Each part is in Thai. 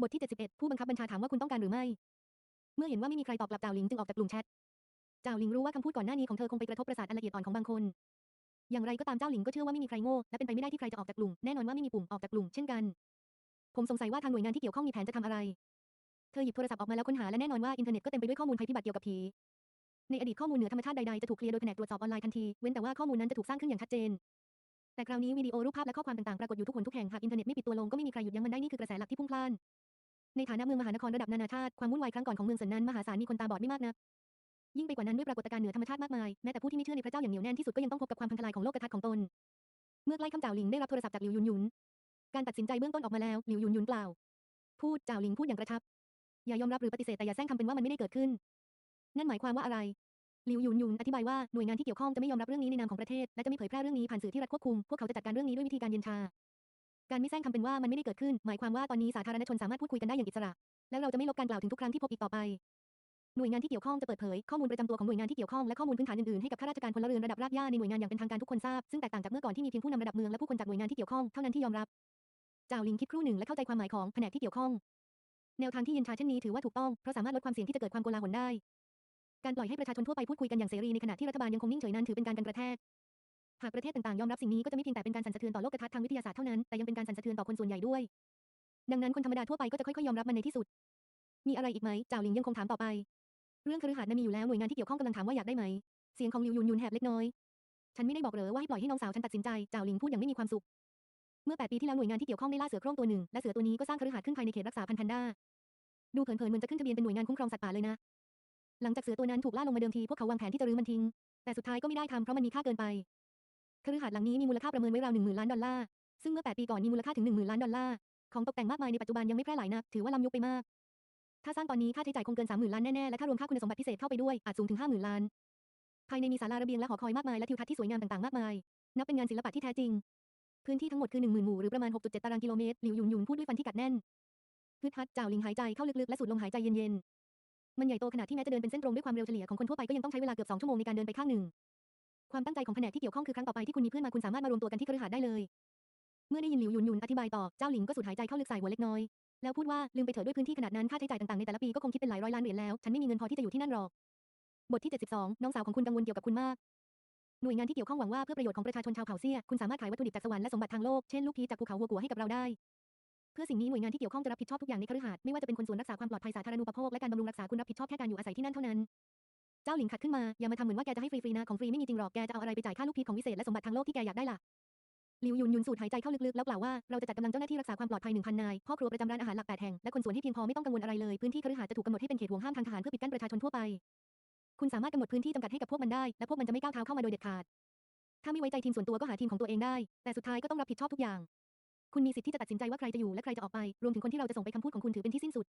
บทที่ 71 ผู้บังคับบัญชาถามว่าคุณต้องการหรือไม่ เมื่อเห็นว่าไม่มีใครตอบกลับจ่าวหลิงจึงออกจากกลุ่มแชทจ่าวหลิงรู้ว่าคำพูดก่อนหน้านี้ของเธอคงไปกระทบประสาทอันละเอียดอ่อนของบางคน อย่างไรก็ตามเจ้าหลิงก็เชื่อว่าไม่มีใครโง่และเป็นไปไม่ได้ที่ใครจะออกจากกลุ่มแน่นอนว่าไม่มีปุ่มออกจากกลุ่มเช่นกัน ผมสงสัยว่าทางหน่วยงานที่เกี่ยวข้องมีแผนจะทำอะไร เธอหยิบโทรศัพท์ออกมาแล้วค้นหาและแน่นอนว่าอินเทอร์เน็ตก็เต็มไปด้วยข้อมูลภัยพิบัติเกี่ยวกับผี ในอดีตข้อมูลเหนือธรรมชาติใดๆจะถูกเคลียร์โดยแผนกตรวจสอบออนไลน์ทันทีเว้นแต่ว่าข้อมูลนั้นจะถูกสร้างขึ้นอย่างชัดเจนแต่คราวนี้วิดีโอรูปภาพและข้อความต่างๆปรากฏอยู่ทุกคนทุกแห่งหากอินเทอร์เน็ตไม่ปิดตัวลงก็ไม่มีใครหยุดยั้งมันได้นี่คือกระแสหลักที่พุ่งพล่าน ในฐานะเมืองมหานครระดับนานาชาติความวุ่นวายครั้งก่อนของเมืองเซินนั้นมหาศาลมีคนตาบอดไม่มากนักยิ่งไปกว่านั้นด้วยปรากฏการณ์เหนือธรรมชาติมากมายแม้แต่ผู้ที่ไม่เชื่อในพระเจ้าอย่างเหนียวแน่นที่สุดก็ยังต้องพบกับความพังทลายของโลกทัศน์ของตน เมื่อใกล้ค่ำจ่าวหลิงได้รับโทรศัพท์จากหลิวหยุนหยุนการตัดสินใจเบื้องต้นออกมาแล้วหลิวหยุนหยุนกล่าว พูดจ่าวหลิงพูดอย่างกระชับ อย่ายอมรับหรือปฏิเสธแต่อย่าแซงคำเป็นว่ามันไม่ได้เกิดขึ้น นั่นหมายความว่าอะไรหลิวหยุนหยุนอธิบายว่าหน่วยงานที่เกี่ยวข้องจะไม่ยอมรับเรื่องนี้ในนามของประเทศและจะไม่เผยแพร่เรื่องนี้ผ่านสื่อที่รัฐควบคุมพวกเขาจะจัดการเรื่องนี้ด้วยวิธีการเย็นชา การไม่แซงคำเป็นว่ามันไม่ได้เกิดขึ้น หมายความว่าตอนนี้สาธารณชนสามารถพูดคุยกันได้อย่างอิสระ แล้วเราจะไม่ลบการกล่าวถึงทุกครั้งที่พบอีกต่อไป หน่วยงานที่เกี่ยวข้องจะเปิดเผยข้อมูลประจำตัวของหน่วยงานที่เกี่ยวข้องและข้อมูลพื้นฐานอื่นๆให้กับข้าราชการพลเรือนระดับรากหญ้าในหน่วยงานอย่างเป็นทางการทุกคนทราบซึ่งแตกต่างจากเมื่อก่อนที่มีเพียงผู้นำระดับเมืองและผู้คนจากหน่วยงานที่เกี่ยวข้องเท่านั้นที่ยอมรับจ่าวลิงคิดครู่หนึ่งและเข้าใจความหมายของแผนกที่เกี่ยวข้อง แนวทางที่เย็นชาเช่นนี้ถือว่าถูกต้องเพราะสามารถลดความเสี่ยงที่จะเกิดความโกลาหลได้ การปล่อยให้ประชาชนทั่วไปพูดคุยกันอย่างเสรีในขณะที่รัฐบาลยังคงนิ่งเฉยนั้นถือเป็นการกันกระแทก หากประเทศต่างๆยอมรับสิ่งนี้ก็จะไม่เพียงแต่เป็นการสั่นสะเทือนต่อโลกทัศน์ทางวิทยาศาสตร์เท่านั้น แต่ยังเป็นการสั่นสะเทือนต่อคนส่วนใหญ่ด้วย ดังนั้นคนธรรมดาทั่วไปก็จะค่อยๆยอมรับมันในที่สุด มีอะไรอีกไหมจ่าวหลิงยังคงถามต่อไป เรื่องคฤหาสน์นั้นมีอยู่แล้วหน่วยงานที่เกี่ยวข้องกำลังถามว่าอยากได้ไหม เสียงของหลิวยุนยุนแหบเล็กน้อย ฉันไม่ได้บอกเหรอว่าให้ปล่อยให้น้องสาวฉันตัดสินใจจ่าวหลิงพูดอย่างไม่มีความสุข เมื่อแปดปีที่แล้วหน่วยงานที่เกี่ยวข้องได้ล่าเสือโคร่งตัวหนึ่งและเสือตัวนี้ก็สร้างคฤหาสน์ขึ้นภายในเขตรักษาพันธุ์แพนด้า ดูเผินๆเหมือนจะขึ้นทะเบียนเป็นหน่วยงานคุ้มครองสัตว์ป่าเลยนะ หลังจากเสือตัวนั้นถูกล่าลงมาเดิมทีพวกเขาวางแผนที่จะรื้อมันทิ้งแต่สุดท้ายก็ไม่ได้ทำเพราะมันมีค่าเกินไป คฤหาสน์หลังนี้มีมูลค่าประเมินไว้ราวหนึ่งหมื่นล้านดอลลาร์ ซึ่งเมื่อแปดปีก่อนมีมูลค่าถึงหนึ่งหมื่นล้านดอลลาร์ ของตกแต่งมากมายในปัจจุบันยังไม่แพร่หลายนัก ถือว่าล้ำยุคไปมาก ถ้าสร้างตอนนี้ค่าใช้จ่ายคงเกินสามหมื่นล้านแน่ๆ และถ้ารวมค่าคุณสมบัติพิเศษเข้าไปด้วยอาจสูงถึงห้าหมื่นล้าน ภายในมีศาลาระเบียงและหอคอยมากมายและทิวทัศน์ที่สวยงามต่างๆ มากมาย นับเป็นงานศิลปะที่แท้จริง พื้นที่ทั้งหมดคือหนึ่งหมื่นหมู่หรือประมาณ 6.7 ตารางกิโลเมตร หลิวหยุนหยุนพูดด้วยฟันที่กัดแน่นฮึดฮัดจ่าวลิงหายใจเข้าลึกๆและสูดลมหายใจเย็นๆ มันใหญ่โตขนาดที่แม้จะเดินเป็นเส้นตรงด้วยความเร็วเฉลี่ยของคนทั่วไปก็ยังต้องใช้เวลาเกือบสองชั่วโมงในการเดินไปข้างหนึ่ง ความตั้งใจของแผนกที่เกี่ยวข้องคือครั้งต่อไปที่คุณมีเพื่อนมาคุณสามารถมารวมตัวกันที่คฤหาสน์ได้เลย เมื่อได้ยินหลิวหยุนหยุนอธิบายต่อเจ้าหลิงก็สูดหายใจเข้าลึกใส่หัวเล็กน้อยแล้วพูดว่าลืมไปเถิดด้วยพื้นที่ขนาดนั้นค่าใช้จ่ายต่างๆในแต่ละปีก็คงคิดเป็นหลายร้อยล้านเหรียญแล้วฉันไม่มีเงินพอที่จะอยู่ที่นั่นหรอกบทที่ 72 น้องสาวของคุณกังวลเกี่ยวกับคุณมากหน่วยงานที่เกี่ยวข้องหวังว่าเพื่อประโยชน์ของประชาชนชาวเผ่าเซียคุณสามารถขายวัตถุดิบจากสวรรค์และสมบัติทางโลกเช่นลูกพีชจากภูเขาวัวกัวให้กับเราได้ เพื่อสิ่งนี้หน่วยงานที่เกี่ยวข้องจะรับผิดชอบทุกอย่างในคฤหาสน์ไม่ว่าจะเป็นคนส่วนรักษาความปลอดภัยสาธารณูปโภคและการบำรุงรักษาคุณรับผิดชอบแค่การอยู่อาศัยที่นั่นเท่านั้น เจ้าหลิงขัดขึ้นมา อย่ามาทำเหมือนว่าแกจะให้ฟรีๆนะ ของฟรีไม่มีจริงหรอก แกจะเอาอะไรไปจ่ายค่าลูกพีชของวิเศษและสมบัติทางโลกที่แกอยากได้ล่ะหลิวยุนยุนสูดหายใจเข้าลึกๆ แล้วกล่าวว่า เราจะจัดกำลังเจ้าหน้าที่รักษาความปลอดภัย1,000นาย พ่อครัวประจำร้านอาหารหลักแปดแห่ง และคนสวนที่เพียงพอไม่ต้องกังวลอะไรเลย พื้นที่คฤหาสน์จะถูกกำหนดให้เป็นเขตห่วงห้ามทางทหารเพื่อปิดกั้นประชาชนทั่วไป คุณสามารถกำหนดพื้นที่จำกัดให้กับพวกมันได้ และพวกมันจะไม่ก้าวเท้าเข้ามาโดยเด็ดขาด ถ้าไม่ไว้ใจทีมส่วนตัวก็หาทีมของตัวเองได้ แต่สุดท้ายก็ต้องรับผิดชอบทุกอย่าง คุณมีสิทธิ์ที่จะตัดสินใจว่าใครจะอยู่และใครจะออกไป รวมถึงคนที่เราจะส่งไปคำพูดของคุณถือเป็นที่สิ้นสุด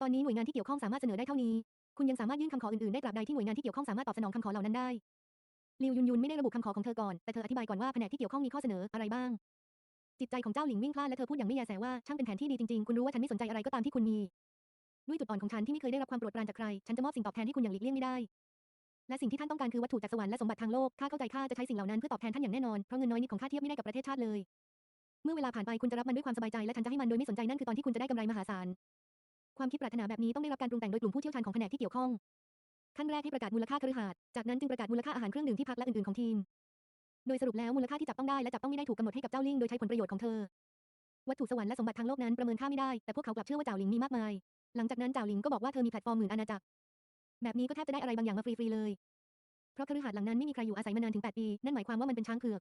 ตอนนี้หน่วยงานที่เกี่ยวข้องสามารถเสนอได้เท่านี้ คุณยังสามารถยื่นคำขออื่นๆได้ตราบใดที่หน่วยงานที่เกี่ยวข้องสามารถตอบสนองคำขอเหล่านั้นได้ลิวยุนยุนไม่ได้ระบุคำขอของเธอก่อนแต่เธออธิบายก่อนว่าแผนกที่เกี่ยวข้องมีข้อเสนออะไรบ้าง จิตใจของเจ้าหลิงวิ่งพลานและเธอพูดอย่างไม่แยแสว่าช่างเป็นแผนที่ดีจริงๆคุณรู้ว่าฉันไม่สนใจอะไรก็ตามที่คุณมีด้วยจุดอ่อนของฉันที่ไม่เคยได้รับความโปรดปรานจากใคร ฉันจะมอบสิ่งตอบแทนให้คุณอย่างหลีกเลี่ยงไม่ได้ และสิ่งที่ท่านต้องการคือวัตถุจากสวรรค์และสมบัติทางโลก ข้าเข้าใจข้าจะใช้สิ่งเหล่านั้นเพื่อตอบแทนท่านอย่างแน่นอน เพราะเงินน้อยนิดของข้าเทียบไม่ได้กับประเทศชาติเลย เมื่อเวลาผ่านไปคุณจะรับมันด้วยความสบายใจและฉันจะให้มันโดยไม่สนใจนั่นคือตอนที่คุณจะได้กำไรมหาศาล ความคิดปรารถนาแบบนี้ต้องได้รับการปรุงแต่งโดยกลุ่มผู้เชี่ยวชาญของแผนกที่เกี่ยวข้อง ขั้นแรกให้ประกาศมูลค่าคฤหาสน์จากนั้นจึงประกาศมูลค่าอาหารเครื่องดื่มที่พักและอื่นๆของทีม โดยสรุปแล้วมูลค่าที่จับต้องได้และจับต้องไม่ได้ถูกกำหนดให้กับเจ้าลิงโดยใช้ผลประโยชน์ของเธอ วัตถุสวรรค์และสมบัติทางโลกนั้นประเมินค่าไม่ได้ แต่พวกเขากลับเชื่อว่าเจ้าหลิงมีมากมาย หลังจากนั้นเจ้าหลิงก็บอกว่าเธอมีแพลตฟอร์มหมื่นอาณาจักร แบบนี้ก็แทบจะได้อะไรบางอย่างมาฟรีๆเลย เพราะคฤหาสน์หลังนั้นไม่มีใครอยู่อาศัยมานานถึง 8 ปี นั่นหมายความว่ามันเป็นช้างเผือก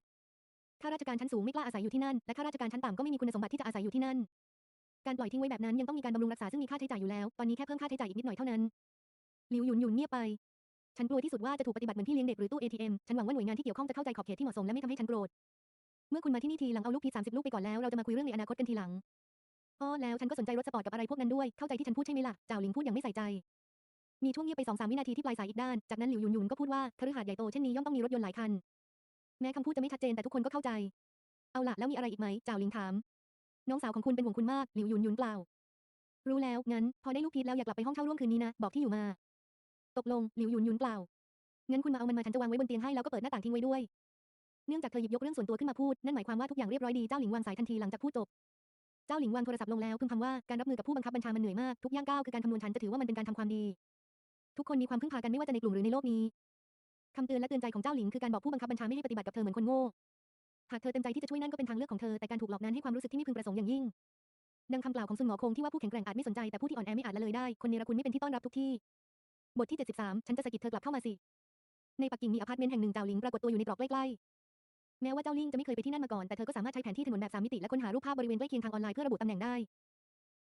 ข้าราชการชั้นสูงไม่กล้าอาศัยอยู่ที่นั่น และข้าราชการชั้นต่ำก็ไม่มีคุณสมบัติที่จะอาศัยอยู่ที่นั่น การปล่อยทิ้งไว้แบบนั้นยังต้องมีการบำรุงรักษาซึ่งมีค่าใช้จ่ายอยู่แล้ว ตอนนี้แค่เพิ่มค่าใช้จ่ายอีกนิดหน่อยเท่านั้น หลิวหยุนหยุนเงียบไป ฉันกลัวที่สุดว่าจะถูกปฏิบัติเหมือนพี่เลี้ยงเด็กหรือตู้ ATM ฉันหวังว่าหน่วยงานที่เกี่ยวข้องจะเข้าใจขอบเขตที่เหมาะสมและไม่ทำให้ฉันโกรธ เมื่อคุณมาที่นี่ทีหลังเอาลูกพีสามสิบลูกไปก่อนแล้วเราจะมาคุยเรื่องในอนาคตกันทีหลังอ้อแล้วฉันก็สนใจรถสปอร์ตกับอะไรพวกนั้นด้วย เข้าใจที่ฉันพูดใช่ไหมล่ะเจ้าหลิงพูดอย่างไม่ใส่ใจ มีช่วงเงียบไปสองสามวินาทีที่ปลายสายอีกด้าน จากนั้นหลิวหยุนหยุนก็พูดว่าคฤหาสน์ใหญ่โตเช่นนี้ย่อมต้องมีรถยนต์หลายคัน แม้คำพูดจะไม่ชัดเจนแต่ทุกคนก็เข้าใจ เอาล่ะแล้วมีอะไรอีกไหมเจ้าหลิงถาม น้องสาวของคุณเป็นห่วงคุณมาก หลิวหยุนหยุนเปล่า รู้แล้ว งั้น พอได้ลูกพีชแล้วอยากกลับไปห้องเช่าร่วมคืนนี้นะ บอกที่อยู่มา ตกลง หลิวหยุนหยุนเปล่า งั้นคุณมาเอามันมาฉันจะวางไว้บนเตียงให้แล้วก็เปิดหน้าต่างทิ้งไว้ด้วย เนื่องจากเธอหยิบยกเรื่องส่วนตัวขึ้นมาพูด นั่นหมายความว่าทุกอย่างเรียบร้อยดี เจ้าหลิงวางสายทันทีหลังจากพูดจบ เจ้าหลิงวางโทรศัพท์ลงแล้วพึมพำว่าการรับมือกับผู้บังคับบัญชามันเหนื่อยมาก ทุกย่างก้าวคือการคำนวณฉันจะถือว่ามันเป็นการทำความดี ทุกคนมีความพึ่งพากันไม่ว่าจะในกลุ่มหรือในโลกนี้คำเตือนและเตือนใจของเจ้าหลิงคือการบอกผู้บังคับบัญชาไม่ให้ปฏิบัติกับเธอเหมือนคนโง่ หากเธอเต็มใจที่จะช่วยนั่นก็เป็นทางเลือกของเธอ แต่การถูกหลอกนั้นให้ความรู้สึกที่ไม่พึงประสงค์อย่างยิ่ง ดังคำกล่าวของซุนหงอคงที่ว่าผู้แข็งแกร่งอาจไม่สนใจแต่ผู้ที่อ่อนแอไม่อาจละเลยได้ คนเนรคุณไม่เป็นที่ต้อนรับทุกที่ บทที่ 73 ฉันจะสะกิดเธอกลับเข้ามาสิ ในปักกิ่งมีอพาร์ตเมนต์แห่งหนึ่งเจ้าหลิงปรากฏตัวอยู่ในตรอกใกล้ๆ แม้ว่าเจ้าลิงจะไม่เคยไปที่นั่นมาก่อนแต่เธอก็สามารถใช้แผนที่ถนนแบบสามมิติและค้นหารูปภาพบริเวณใกล้เคียงทางออนไลน์เพื่อระบุตำแหน่งได้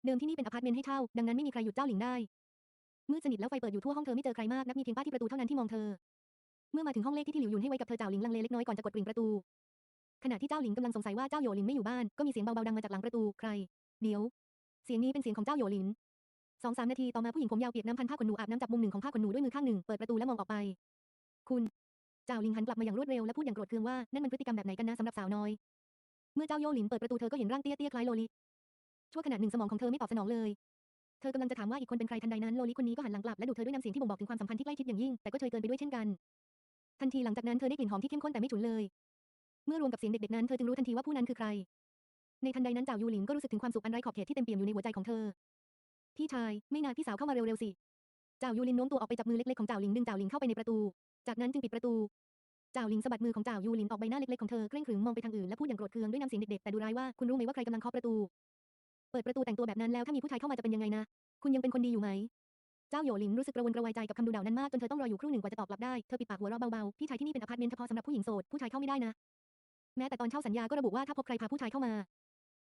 เดิมที่นี่เป็นอพาร์ตเมนต์ให้เช่าดังนั้นไม่มีใครหยุดเจ้าหลิงได้มืดสนิทแล้วไฟเปิดอยู่ทั่วห้องเธอไม่เจอใครมากนับมีเพียงป้าที่ประตูเท่านั้นที่มองเธอ เมื่อมาถึงห้องเลขที่ที่หลิวยุนให้ไว้กับเธอเจ้าหลิงลังเลเล็กน้อยก่อนจะกดกริ่งประตู ขณะที่เจ้าหลิงกำลังสงสัยว่าเจ้าโยหลินไม่อยู่บ้าน ก็มีเสียงเบาๆดังมาจากหลังประตู ใคร เดี๋ยว เสียงนี้เป็นเสียงของเจ้าโยหลินสองสามนาทีต่อมาผู้หญิงผมยาวเปียกน้ำพันผ้าขนหนูอาบน้ำจับมุมหนึ่งของผ้าขนหนูด้วยมือข้างหนึ่งเปิดประตูและมองออกไป คุณเจ้าหลิงหันกลับมาอย่างรวดเร็วและพูดอย่างโกรธเคืองว่านั่นมันพฤติกรรมแบบไหนกันนะสำหรับสาวน้อย เมื่อเจ้าโยหลินเปิดประตูเธอก็เห็นร่างเตี้ยเตี้ยๆคล้ายโลลิชั่วขณะหนึ่งสมองของเธอไม่ตอบสนองเลย เธอกำลังจะถามว่าอีกคนเป็นใครทันใดนั้นโลลิคนนี้ก็หันหลังกลับและดูเธอด้วยน้ำเสียงที่บ่งบอกถึงความสัมพันธ์ที่ใกล้ชิดอย่างยิ่งแต่ก็เชยเกินไปด้วยเช่นกัน ทันทีหลังจากนั้นเธอได้กลิ่นหอมที่เข้มข้นแต่ไม่ฉุนเลย เมื่อรวมกับเสียงเด็กๆนั้นเธอจึงรู้ทันทีว่าผู้นั้นคือใคร ในทันใดนั้นจ้าวยูหลินก็รู้สึกถึงความสุขอันไร้ขอบเขตที่เต็มเปี่ยมอยู่ในหัวใจของเธอ พี่ชายไม่นานพี่สาวเข้ามาเร็วๆสิจ้าวยูลินโน้มตัวออกไปจับมือเล็กๆของจ้าวหลิงดึงจ้าวหลิงเข้าไปในประตู จากนั้นจึงปิดประตูจ้าวหลิงสะบัดมือของจ้าวยูลินออกใบหน้าเล็กๆของเธอเคร่งขรึมมองไปทางอื่นและพูดอย่างโกรธเคืองด้วยน้ำเสียงเด็กๆแต่ดูร้ายว่าคุณรู้ไหมว่าใครกำลังเคาะประตู เปิดประตูแต่งตัวแบบนั้นแล้วถ้ามีผู้ชายเข้ามาจะเป็นยังไงนะ คุณยังเป็นคนดีอยู่ไหมเจ้าโยหลินรู้สึกกระวนกระวายใจกับคำดูด่านั้นมากจนเธอต้องรออยู่ครู่หนึ่งกว่าจะตอบกลับได้ เธอปิดปากหัวเราะเบาๆ พี่ชายที่นี่เป็นอพาร์ตเมนต์เฉพาะสำหรับผู้หญิงโสด ผู้ชายเข้าไม่ได้นะ แม้แต่ตอนเช่าสัญญาก็ระบุว่าถ้าพบใครพาผู้ชายเข้ามา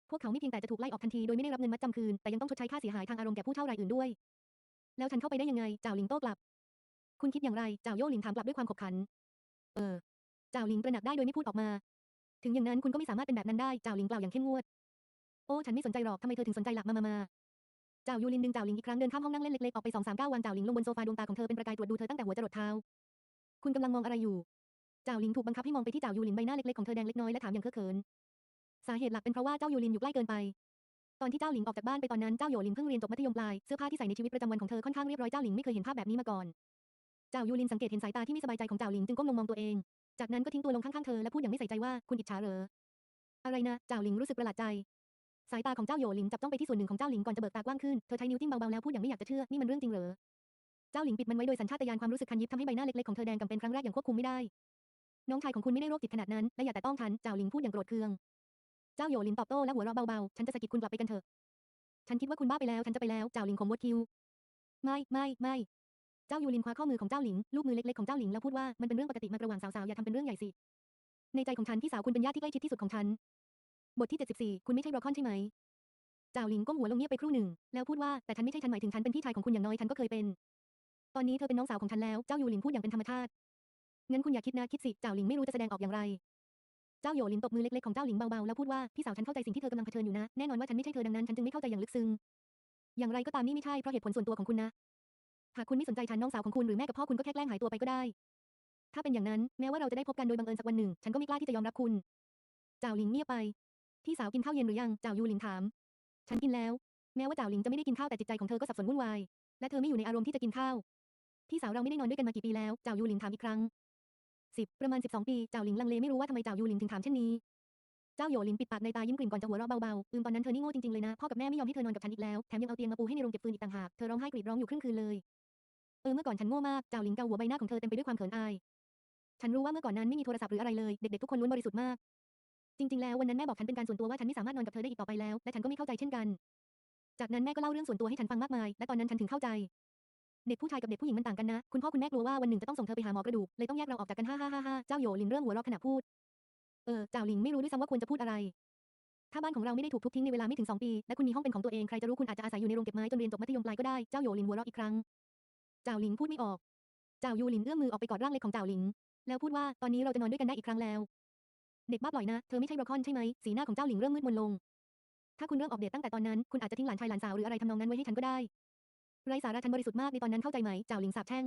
พวกเขาไม่เพียงแต่จะถูกไล่ออกทันทีโดยไม่ได้รับเงินมัดจำคืน แต่ยังต้องชดใช้ค่าเสียหายทางอารมณ์แก่ผู้เช่ารายอื่นด้วย แล้วฉันเข้าไปได้ยังไงเจ้าหลิงโต้กลับ คุณคิดอย่างไรเจ้าโยหลินถามกลับด้วยความขบขัน เออเจ้าหลิงตระหนักได้โดยไม่พูดออกมา ถึงอย่างนั้นคุณก็ไม่สามารถเป็นแบบนั้นได้เจ้าหลิงกล่าวอย่างเข้มงวด โอ้ฉันไม่สนใจหรอกทำไมเธอถึงสนใจหลักมามามาเจ้ายูลินดึงเจ้าหลิงอีกครั้งเดินข้ามห้องนั่งเล่นเล็กๆออกไปสองสามก้าววางเจ้าหลิงลงบนโซฟาดวงตาของเธอเป็นประกายตรวจดูเธอตั้งแต่หัวจรดเท้า คุณกำลังมองอะไรอยู่ เจ้าหลิงถูกบังคับให้มองไปที่เจ้ายูลินใบหน้าเล็กๆของเธอแดงเล็กน้อยและถามอย่างเคอะเขิน สาเหตุหลักเป็นเพราะว่าเจ้ายูลินอยู่ใกล้เกินไป ตอนที่เจ้าหลิงออกจากบ้านไปตอนนั้นเจ้าโยลินเพิ่งเรียนจบมัธยมปลายเสื้อผ้าที่ใส่ในชีวิตประจำวันของเธอค่อนข้างเรียบร้อยเจ้าหลิงไม่เคยเห็นภาพแบบนี้มาก่อน เจ้ายูลินสังเกตเห็นสายตาที่ไม่สบายใจของเจ้าหลิงจึงก้มลงมองตัวเอง จากนั้นก็ทิ้งตัวลงข้างๆเธอและพูดอย่างไม่ใส่ใจว่าคุณอิจฉาเหรออะไรนะเจ้าหลิงรู้สึกประหลาดใจสายตาของเจ้าโยหลินจับจ้องไปที่ส่วนหนึ่งของเจ้าหลิงก่อนจะเบิกตากว้างขึ้น เธอใช้นิ้วจิ้มเบาๆแล้วพูดอย่างไม่อยากจะเชื่อ นี่มันเรื่องจริงเหรอ เจ้าหลิงปิดมันไว้โดยสัญชาตญาณความรู้สึกคันยิบทำให้ใบหน้าเล็กๆของเธอแดงกำเป็นครั้งแรกอย่างควบคุมไม่ได้ น้องชายของคุณไม่ได้โรคจิตขนาดนั้น และอย่าแต่ต้องฉันเจ้าหลิงพูดอย่างโกรธเคือง เจ้าโยหลินตอบโต้และหัวเราะเบาๆ ฉันจะสะกิดคุณกลับไปกันเถอะ ฉันคิดว่าคุณบ้าไปแล้ว ฉันจะไปแล้วเจ้าหลิงข่มวดคิ้ว ไม่ไม่ไม่ เจ้ายูลินคว้าข้อมือของเจ้าหลิง ลูกมือเล็กๆของเจ้าหลิงแล้วพูดว่ามันเป็นเรื่องปกติมากระหว่างสาวๆ อย่าทำเป็นเรื่องใหญ่สิ ในใจของฉันพี่สาวคุณเป็นญาติที่ใกล้ชิดที่สุดของฉัน บทที่74คุณไม่ใช่บรอคอนใช่ไหมเจ้าหลิงก้มหัวลงเงียบไปครู่หนึ่ง แล้วพูดว่าแต่ฉันไม่ใช่ฉันหมายถึงฉันเป็นพี่ชายของคุณอย่างน้อยฉันก็เคยเป็น ตอนนี้เธอเป็นน้องสาวของฉันแล้ว เจ้ายูลินพูดอย่างเป็นธรรมชาติ งั้นคุณอย่าคิดนะคิดสิเจ้าหลิงไม่รู้จะแสดงออกอย่างไร เจ้าโยหลินตบมือเล็กๆของเจ้าหลิงเบาๆแล้วพูดว่าพี่สาวฉันเข้าใจสิ่งที่เธอกำลังเผชิญอยู่นะแน่นอนว่าฉันไม่ใช่เธอดังนั้นฉันจึงไม่เข้าใจอย่างลึกซึ้งอย่างไรก็ตามนี่ไม่ใช่เพราะเหตุผลส่วนตัวของคุณนะหากคุณไม่สนใจฉันน้องสาวของคุณหรือแม่กับพ่อคุณก็แค่แกล้งหายตัวไปก็ได้ ถ้าเป็นอย่างนั้นแม้ว่าเราจะได้พบกันโดยบังเอิญสักวันหนึ่ง ฉันก็ไม่กล้าที่จะยอมรับคุณ เจ้าหลิงเงียบไป พี่สาวกินข้าวเย็นหรือยัง เจ้ายูหลินถาม ฉันกินแล้ว แม้ว่าเจ้าหลิงจะไม่ได้กินข้าวแต่จิตใจของเธอก็สับสนวุ่นวาย และเธอไม่อยู่ในอารมณ์ที่จะกินข้าว พี่สาวเราไม่ได้นอนด้วยกันมากี่ปีแล้ว เจ้ายูหลินถามอีกครั้ง สิบประมาณสิบสองปีเจ้าหลิงลังเลไม่รู้ว่าทำไมเจ้ายูหลินถึงถามเช่นนี้ เจ้าโยหลินปิดปากในตายิ้มกลิ่มก่อนจะหัวเราะเบาๆ อืมตอนนั้นเธอนี่โง่จริงๆเลยนะ พ่อกับแม่ไม่ยอมให้เธอนอนกับฉันอีกแล้ว แถมยังเอาเตียงมาปูให้ในโรงเก็บฟืนอีกต่างหาก เธอร้องไห้กรีดร้องอยู่ครึ่งคืนเลย เออเมื่อก่อนฉันโง่มาก เจ้าหลิงเกาหัวใบหน้าของเธอเต็มไปด้วยความเขินอาย ฉันรู้ว่าเมื่อก่อนนั้นไม่มีโทรศัพท์หรืออะไรเลย เด็กๆทุกคนล้วนบริสุทธิ์มาก จริง ๆ แล้ววันนั้นแม่บอกฉันเป็นการส่วนตัวว่าฉันไม่สามารถนอนกับเธอได้อีกต่อไปแล้ว และฉันก็ไม่เข้าใจเช่นกัน จากนั้นแม่ก็เล่าเรื่องส่วนตัวให้ฉันฟังมากมาย และตอนนั้นฉันถึงเข้าใจ เด็กผู้ชายกับเด็กผู้หญิงมันต่างกันนะ คุณพ่อคุณแม่กลัวว่าวันหนึ่งจะต้องส่งเธอไปหาหมอกระดูก เลยต้องแยกเราออกจากกันฮ่าฮ่าฮ่าฮ่าเจ้าโยหลินเริ่มหัวเราะขณะพูด เออเจ้าหลิงไม่รู้ด้วยซ้ำว่าควรจะพูดอะไร ถ้าบ้านของเราไม่ได้ถูกทุบทิ้งในเวลาไม่ถึง2ปี และคุณมีห้องเป็นของตัวเองใครจะรู้คุณอาจจะอาศัยอยู่ในโรงเก็บไม้จนเรียนจบมัธยมปลายก็ได้ เจ้าโยหลินหัวเราะอีกครั้ง เจ้าหลิงพูดไม่ออก เจ้ายูหลินเอื้อมมือออกไปกอดร่างเล็กของเจ้าหลิง แล้วพูดว่าตอนนี้เราจะนอนด้วยกันได้อีกครั้งแล้ว เด็กบ้าปล่อยนะ เธอไม่ใช่บรอคอนใช่ไหมสีหน้าของเจ้าหลิงเริ่มมืดมนลง ถ้าคุณเริ่มออกเดทตั้งแต่ตอนนั้น คุณอาจจะทิ้งหลานชายหลานสาวหรืออะไรทำนองนั้นไว้ให้ฉันก็ได้ ไร้สาระฉันบริสุทธิ์มากในตอนนั้นเข้าใจไหมเจ้าหลิงสาบแช่ง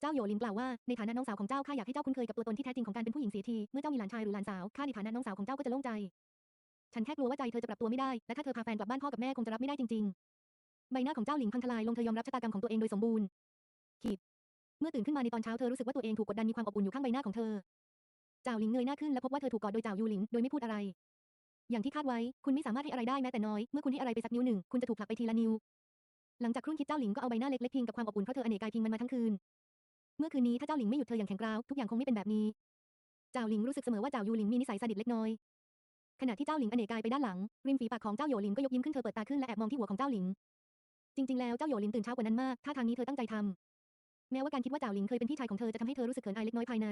เจ้าโยลินกล่าวว่าในฐานะน้องสาวของเจ้าข้าอยากให้เจ้าคุ้นเคยกับตัวตนที่แท้จริงของการเป็นผู้หญิงเสียทีเมื่อเจ้ามีหลานชายหรือหลานสาวข้าในฐานะน้องสาวของเจ้าก็จะโล่งใจ ฉันแค่กลัวว่าใจเธอจะปรับตัวไม่ได้และถ้าเธอพาแฟนกลับบ้านพ่อกับแม่คงจะรับไม่ได้จริงๆใบหน้าของเจ้าหลิงพังทลายลงเธอยอมรับชะตากรรมของตัวเองโดยสมบูรณ์ขีดเมื่อตื่นขึ้นมาในตอนเช้าเธอรู้สึกว่าตัวเองถูกกดดันมีความอบอุ่นอยู่ข้างใบหน้าของเธอเจ้าหลิงเงยหน้าขึ้นและพบว่าเธอถูกกอดโดยเจ้ายูหลินโดยไม่พูดอะไร อย่างที่คาดไว้ คุณไม่สามารถให้อะไรได้แม้แต่น้อย เมื่อคุณให้อะไรไปสักนิ้วหนึ่ง คุณจะถูกผลักไปทีละนิ้ว หลังจากครุ่นคิดเจ้าหลิงก็เอาใบหน้าเล็กๆพิงกับความอบอุ่นเพราะเธออเนกกายพิงมันมาทั้งคืน เมื่อคืนนี้ถ้าเจ้าหลิงไม่หยุดเธออย่างแข็งกร้าวทุกอย่างคงไม่เป็นแบบนี้ เจ้าหลิงรู้สึกเสมอว่าเจ้ายูหลิงมีนิสัยซาดิสเล็กน้อย ขณะที่เจ้าหลิงอเนกกายไปด้านหลัง ริมฝีปากของเจ้าโหยหลินก็ยกยิ้มขึ้นเธอเปิดตาขึ้นและแอบมองที่หัวของเจ้าหลิง จริงๆ แล้วเจ้าโหยหลินตื่นเช้ากว่านั้นมาก ท่าทางนี้เธอตั้งใจทำแม้ว่าการคิดว่าเจ้าหลิงเคยเป็นพี่ชายของเธอจะทำให้เธอรู้สึกเขินอายเล็กน้อยภายใน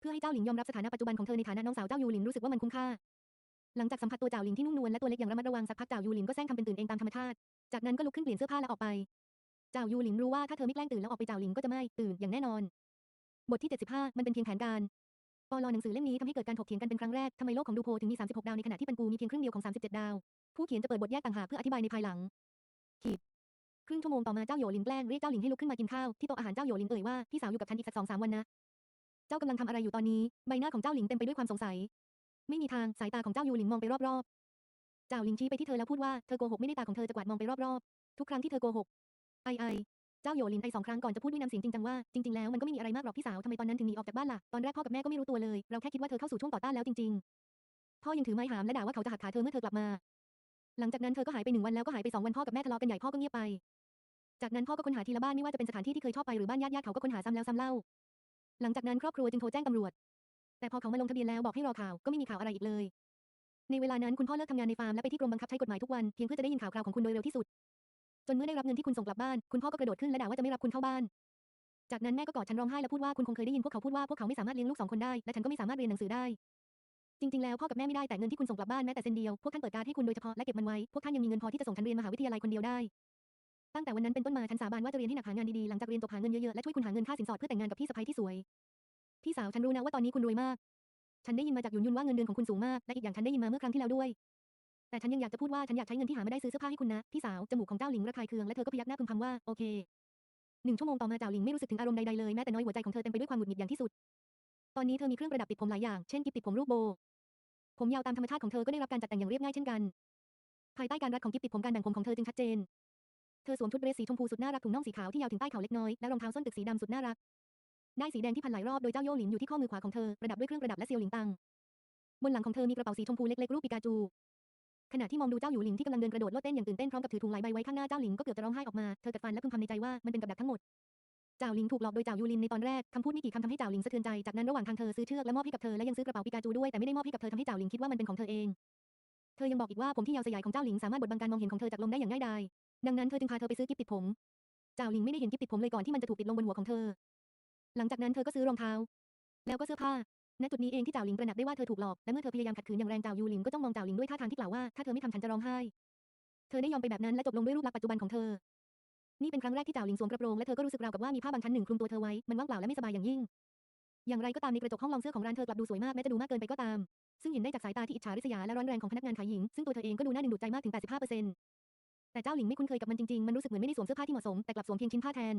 เพื่อให้เจ้าหลิงยอมรับสถานะปัจจุบันของเธอในฐานะน้องสาวเจ้ายูหลินรู้สึกว่ามันคุ้มค่าหลังจากสัมผัสตัวเจ้าหลิงที่นุ่มนวลและตัวเล็กอย่างระมัดระวังสักพักเจ้ายูหลินก็แซงทำเป็นตื่นเองตามธรรมชาติ จากนั้นก็ลุกขึ้นเปลี่ยนเสื้อผ้าและออกไป เจ้ายูหลินรู้ว่าถ้าเธอไม่แกล้งตื่นแล้วออกไปเจ้าหลิงก็จะไม่ตื่นอย่างแน่นอน บทที่ 75 มันเป็นเพียงแผนการปลหนังสือเล่มนี้ทำให้เกิดการถกเถียงกันเป็นครั้งแรกทำไมโลกของดูโพถึงมี 36 ดาวในขณะที่ปันกูมีเพียงครึ่งเดียวของ 37 ดาว ผู้เขียนจะเปิดบทแยกต่างหากเพื่ออธิบายในภายหลังขีดครึ่งชั่วโมงต่อมาเจ้าโหยหลินแกล้งเรียกเจ้าหลิงให้ลุกขึ้นมากินข้าวที่โต๊ะอาหารเจ้าโหยหลินเอ่ยว่าพี่สาวอยู่กับฉันอีกสักสองสามวันนะ เจ้ากำลังทำอะไรอยู่ตอนนี้ ใบหน้าของเจ้าหลิงเต็มไปด้วยความสงสัย ไม่มีทางสายตาของเจ้ายูหลิงมองไปรอบๆเจ้าหลิงชี้ไปที่เธอแล้วพูดว่าเธอโกหกไม่ได้ตาของเธอจะกวาดมองไปรอบๆ ทุกครั้งที่เธอโกหก ไอไอ เจ้าโยลินไอสองครั้งก่อนจะพูดด้วยน้ำเสียงจริงจังว่าจริงๆแล้วมันก็ไม่มีอะไรมากหรอกพี่สาวทำไมตอนนั้นถึงหนีออกจากบ้านล่ะตอนแรกพ่อกับแม่ก็ไม่รู้ตัวเลย เราแค่คิดว่าเธอเข้าสู่ช่วงต่อต้านแล้วจริง ๆ พ่อยังถือไม้หามและด่าว่าเขาจะหักขาเธอเมื่อเธอกลับมา หลังจากนั้นเธอก็หายไปหนึ่งวันแล้วก็หายไปสองวันพ่อกับแม่ทะเลาะกันใหญ่พ่อก็เงียบไป จากนั้นพ่อก็ค้นหาทีละบ้านไม่ว่าจะเป็นสถานที่ที่เคยชอบไปหรือบ้านญาติญาติเขาก็ค้นหาซ้ำแล้วซ้ำเล่า หลังจากนั้นครอบครัวจึงโทรแจ้งตำรวจ แต่พอเขามาลงทะเบียนแล้วบอกให้รอข่าวก็ไม่มีข่าวอะไรอีกเลย ในเวลานั้นคุณพ่อเลิกทำงานในฟาร์มและไปที่กรมบังคับใช้กฎหมายทุกวันเพียงเพื่อจะได้ยินข่าวคราวของคุณโดยเร็วที่สุด จนเมื่อได้รับเงินที่คุณส่งกลับบ้าน คุณพ่อก็กระโดดขึ้นและด่าว่าจะไม่รับคุณเข้าบ้าน จากนั้นแม่ก็กอดฉันร้องไห้และพูดว่าคุณคงเคยได้ยินพวกเขาพูดว่าพวกเขาไม่สามารถเลี้ยงลูกสองคนได้และฉันก็ไม่สามารถเรียนหนังสือได้จริงๆ แล้วพ่อกับแม่ไม่ได้แต่เงินที่คุณส่งกลับบ้านแม้แต่เซนเดียวพวกท่านเปิดการให้คุณโดยเฉพาะและเก็บมันไว้พวกท่านยังมีเงินพอที่จะส่งฉันเรียนมหาวิทยาลัยคนเดียวได้ ตั้งแต่วันนั้นเป็นต้นมาฉันสาบานว่าจะเรียนให้หนักหางานดีๆหลังจากเรียนจบหาเงินเยอะๆและช่วยคุณหาเงินค่าสินสอดเพื่อแต่งงานกับพี่สะใภ้ที่สวย พี่สาวฉันรู้นะว่าตอนนี้คุณรวยมาก ฉันได้ยินมาจากยุนยุนว่าเงินเดือนของคุณสูงมาก และอีกอย่างฉันได้ยินมาเมื่อครั้งที่แล้วด้วย แต่ฉันยังอยากจะพูดว่าฉันอยากใช้เงินที่หามาได้ซื้อเสื้อผ้าให้คุณนะ พี่สาว จมูกของเจ้าหลิงระคายเคืองและเธอก็พยักหน้าพึมพำว่า โอเค หนึ่งชั่วโมงต่อมาเจ้าหลิงไม่รู้สึกถึงอารมณ์ใดๆเลยแม้แต่น้อยหัวใจของเธอเต็มไปด้วยความหงุดหงิดอย่างที่สุด ตอนนี้เธอมีเครื่องประดับติดผมหลายอย่าง เช่นกิบติดผมรูปโบ ผมยาวตามธรรมชาติของเธอก็ได้รับการจัดแต่งอย่างเรียบง่ายเช่นกัน ภายใต้การรัดของกิบติดผมการแบ่งผมของเธอจึงชัดเจน เธอสวมชุดเดรสสีชมพูสุดน่ารักถุงน่องสีขาวที่ยาวถึงใต้เข่าเล็กน้อยและรองเท้าส้นตึกสีดำสุดน่ารัก ได้สีแดงที่พันหลายรอบโดยเจ้าโยหลินอยู่ที่ข้อมือขวาของเธอประดับด้วยเครื่องประดับและเซียวหลิงตังบนหลังของเธอมีกระเป๋าสีชมพูเล็กๆรูปปิกาจูขณะที่มองดูเจ้าหยูหลิงที่กำลังเดินกระโดดโลดเต้นอย่างตื่นเต้นพร้อมกับถือถุงหลายใบไว้ข้างหน้าเจ้าหลิงก็เกือบจะร้องไห้ออกมาเธอกัดฟันและพึมพำในใจว่ามันเป็นกับดักทั้งหมดเจ้าหลิงถูกหลอกโดยเจ้ายูลินในตอนแรกคำพูดไม่กี่คำทำให้เจ้าหลิงสะเทือนใจจากนั้นระหว่างทางเธอซื้อเชือกและมอบให้กับเธอและยังซื้อกระเป๋าปิกาจูด้วยแต่ไม่ได้มอบให้กับเธอทำให้เจ้าหลิงคิดว่ามันเป็นของเธอเองเธอยังบอกอีกว่าผมที่ยาวสยายของเจ้าหลิงสามารถบดบังการมองเห็นของเธอจากลมได้อย่างง่ายดายดังนั้นเธอจึงพาเธอไปซื้อกิ๊บติดผมเจ้าหลิงไม่ได้เห็นกิ๊บติดผมเลยก่อนที่มันจะถูกติดลงบนหัวของเธอ หลังจากนั้นเธอก็ซื้อรองเท้า แล้วก็เสื้อผ้าณจุดนี้เองที่จ้าหลิงตระหนักได้ว่าเธอถูกหลอก และเมื่อเธอพยายามขัดขืนอย่างแรงจ้าวยูหลินก็จ้องมองจ้าหลิงด้วยท่าทางที่กล่าวว่าถ้าเธอไม่ทำฉันจะร้องไห้ เธอได้ยอมไปแบบนั้นและจบลงด้วยรูปลักษณ์ปัจจุบันของเธอ นี่เป็นครั้งแรกที่จ้าหลิงสวมกระโปรงและเธอก็รู้สึกราวกับว่ามีผ้าบางชั้นหนึ่งคลุมตัวเธอไว้ มันว่างเปล่าและไม่สบายอย่างยิ่ง อย่างไรก็ตามในกระจกห้องลองเสื้อของร้านเธอกลับดูสวยมากแม้จะดูมากเกินไปก็ตาม ซึ่งเห็นได้จากสายตาที่อิจฉาริษยาและร้อนแรงของพนักงานขายหญิง ซึ่งตัวเธอเองก็ดูน่าดึงดูดใจมากถึง85%แต่เจ้าหลิงไม่คุ้นเคยกับมันจริงๆ มันรู้สึกเหมือนไม่ได้สวมเสื้อผ้าที่เหมาะสม แต่กลับสวมเพียงชิ้นผ้าแทน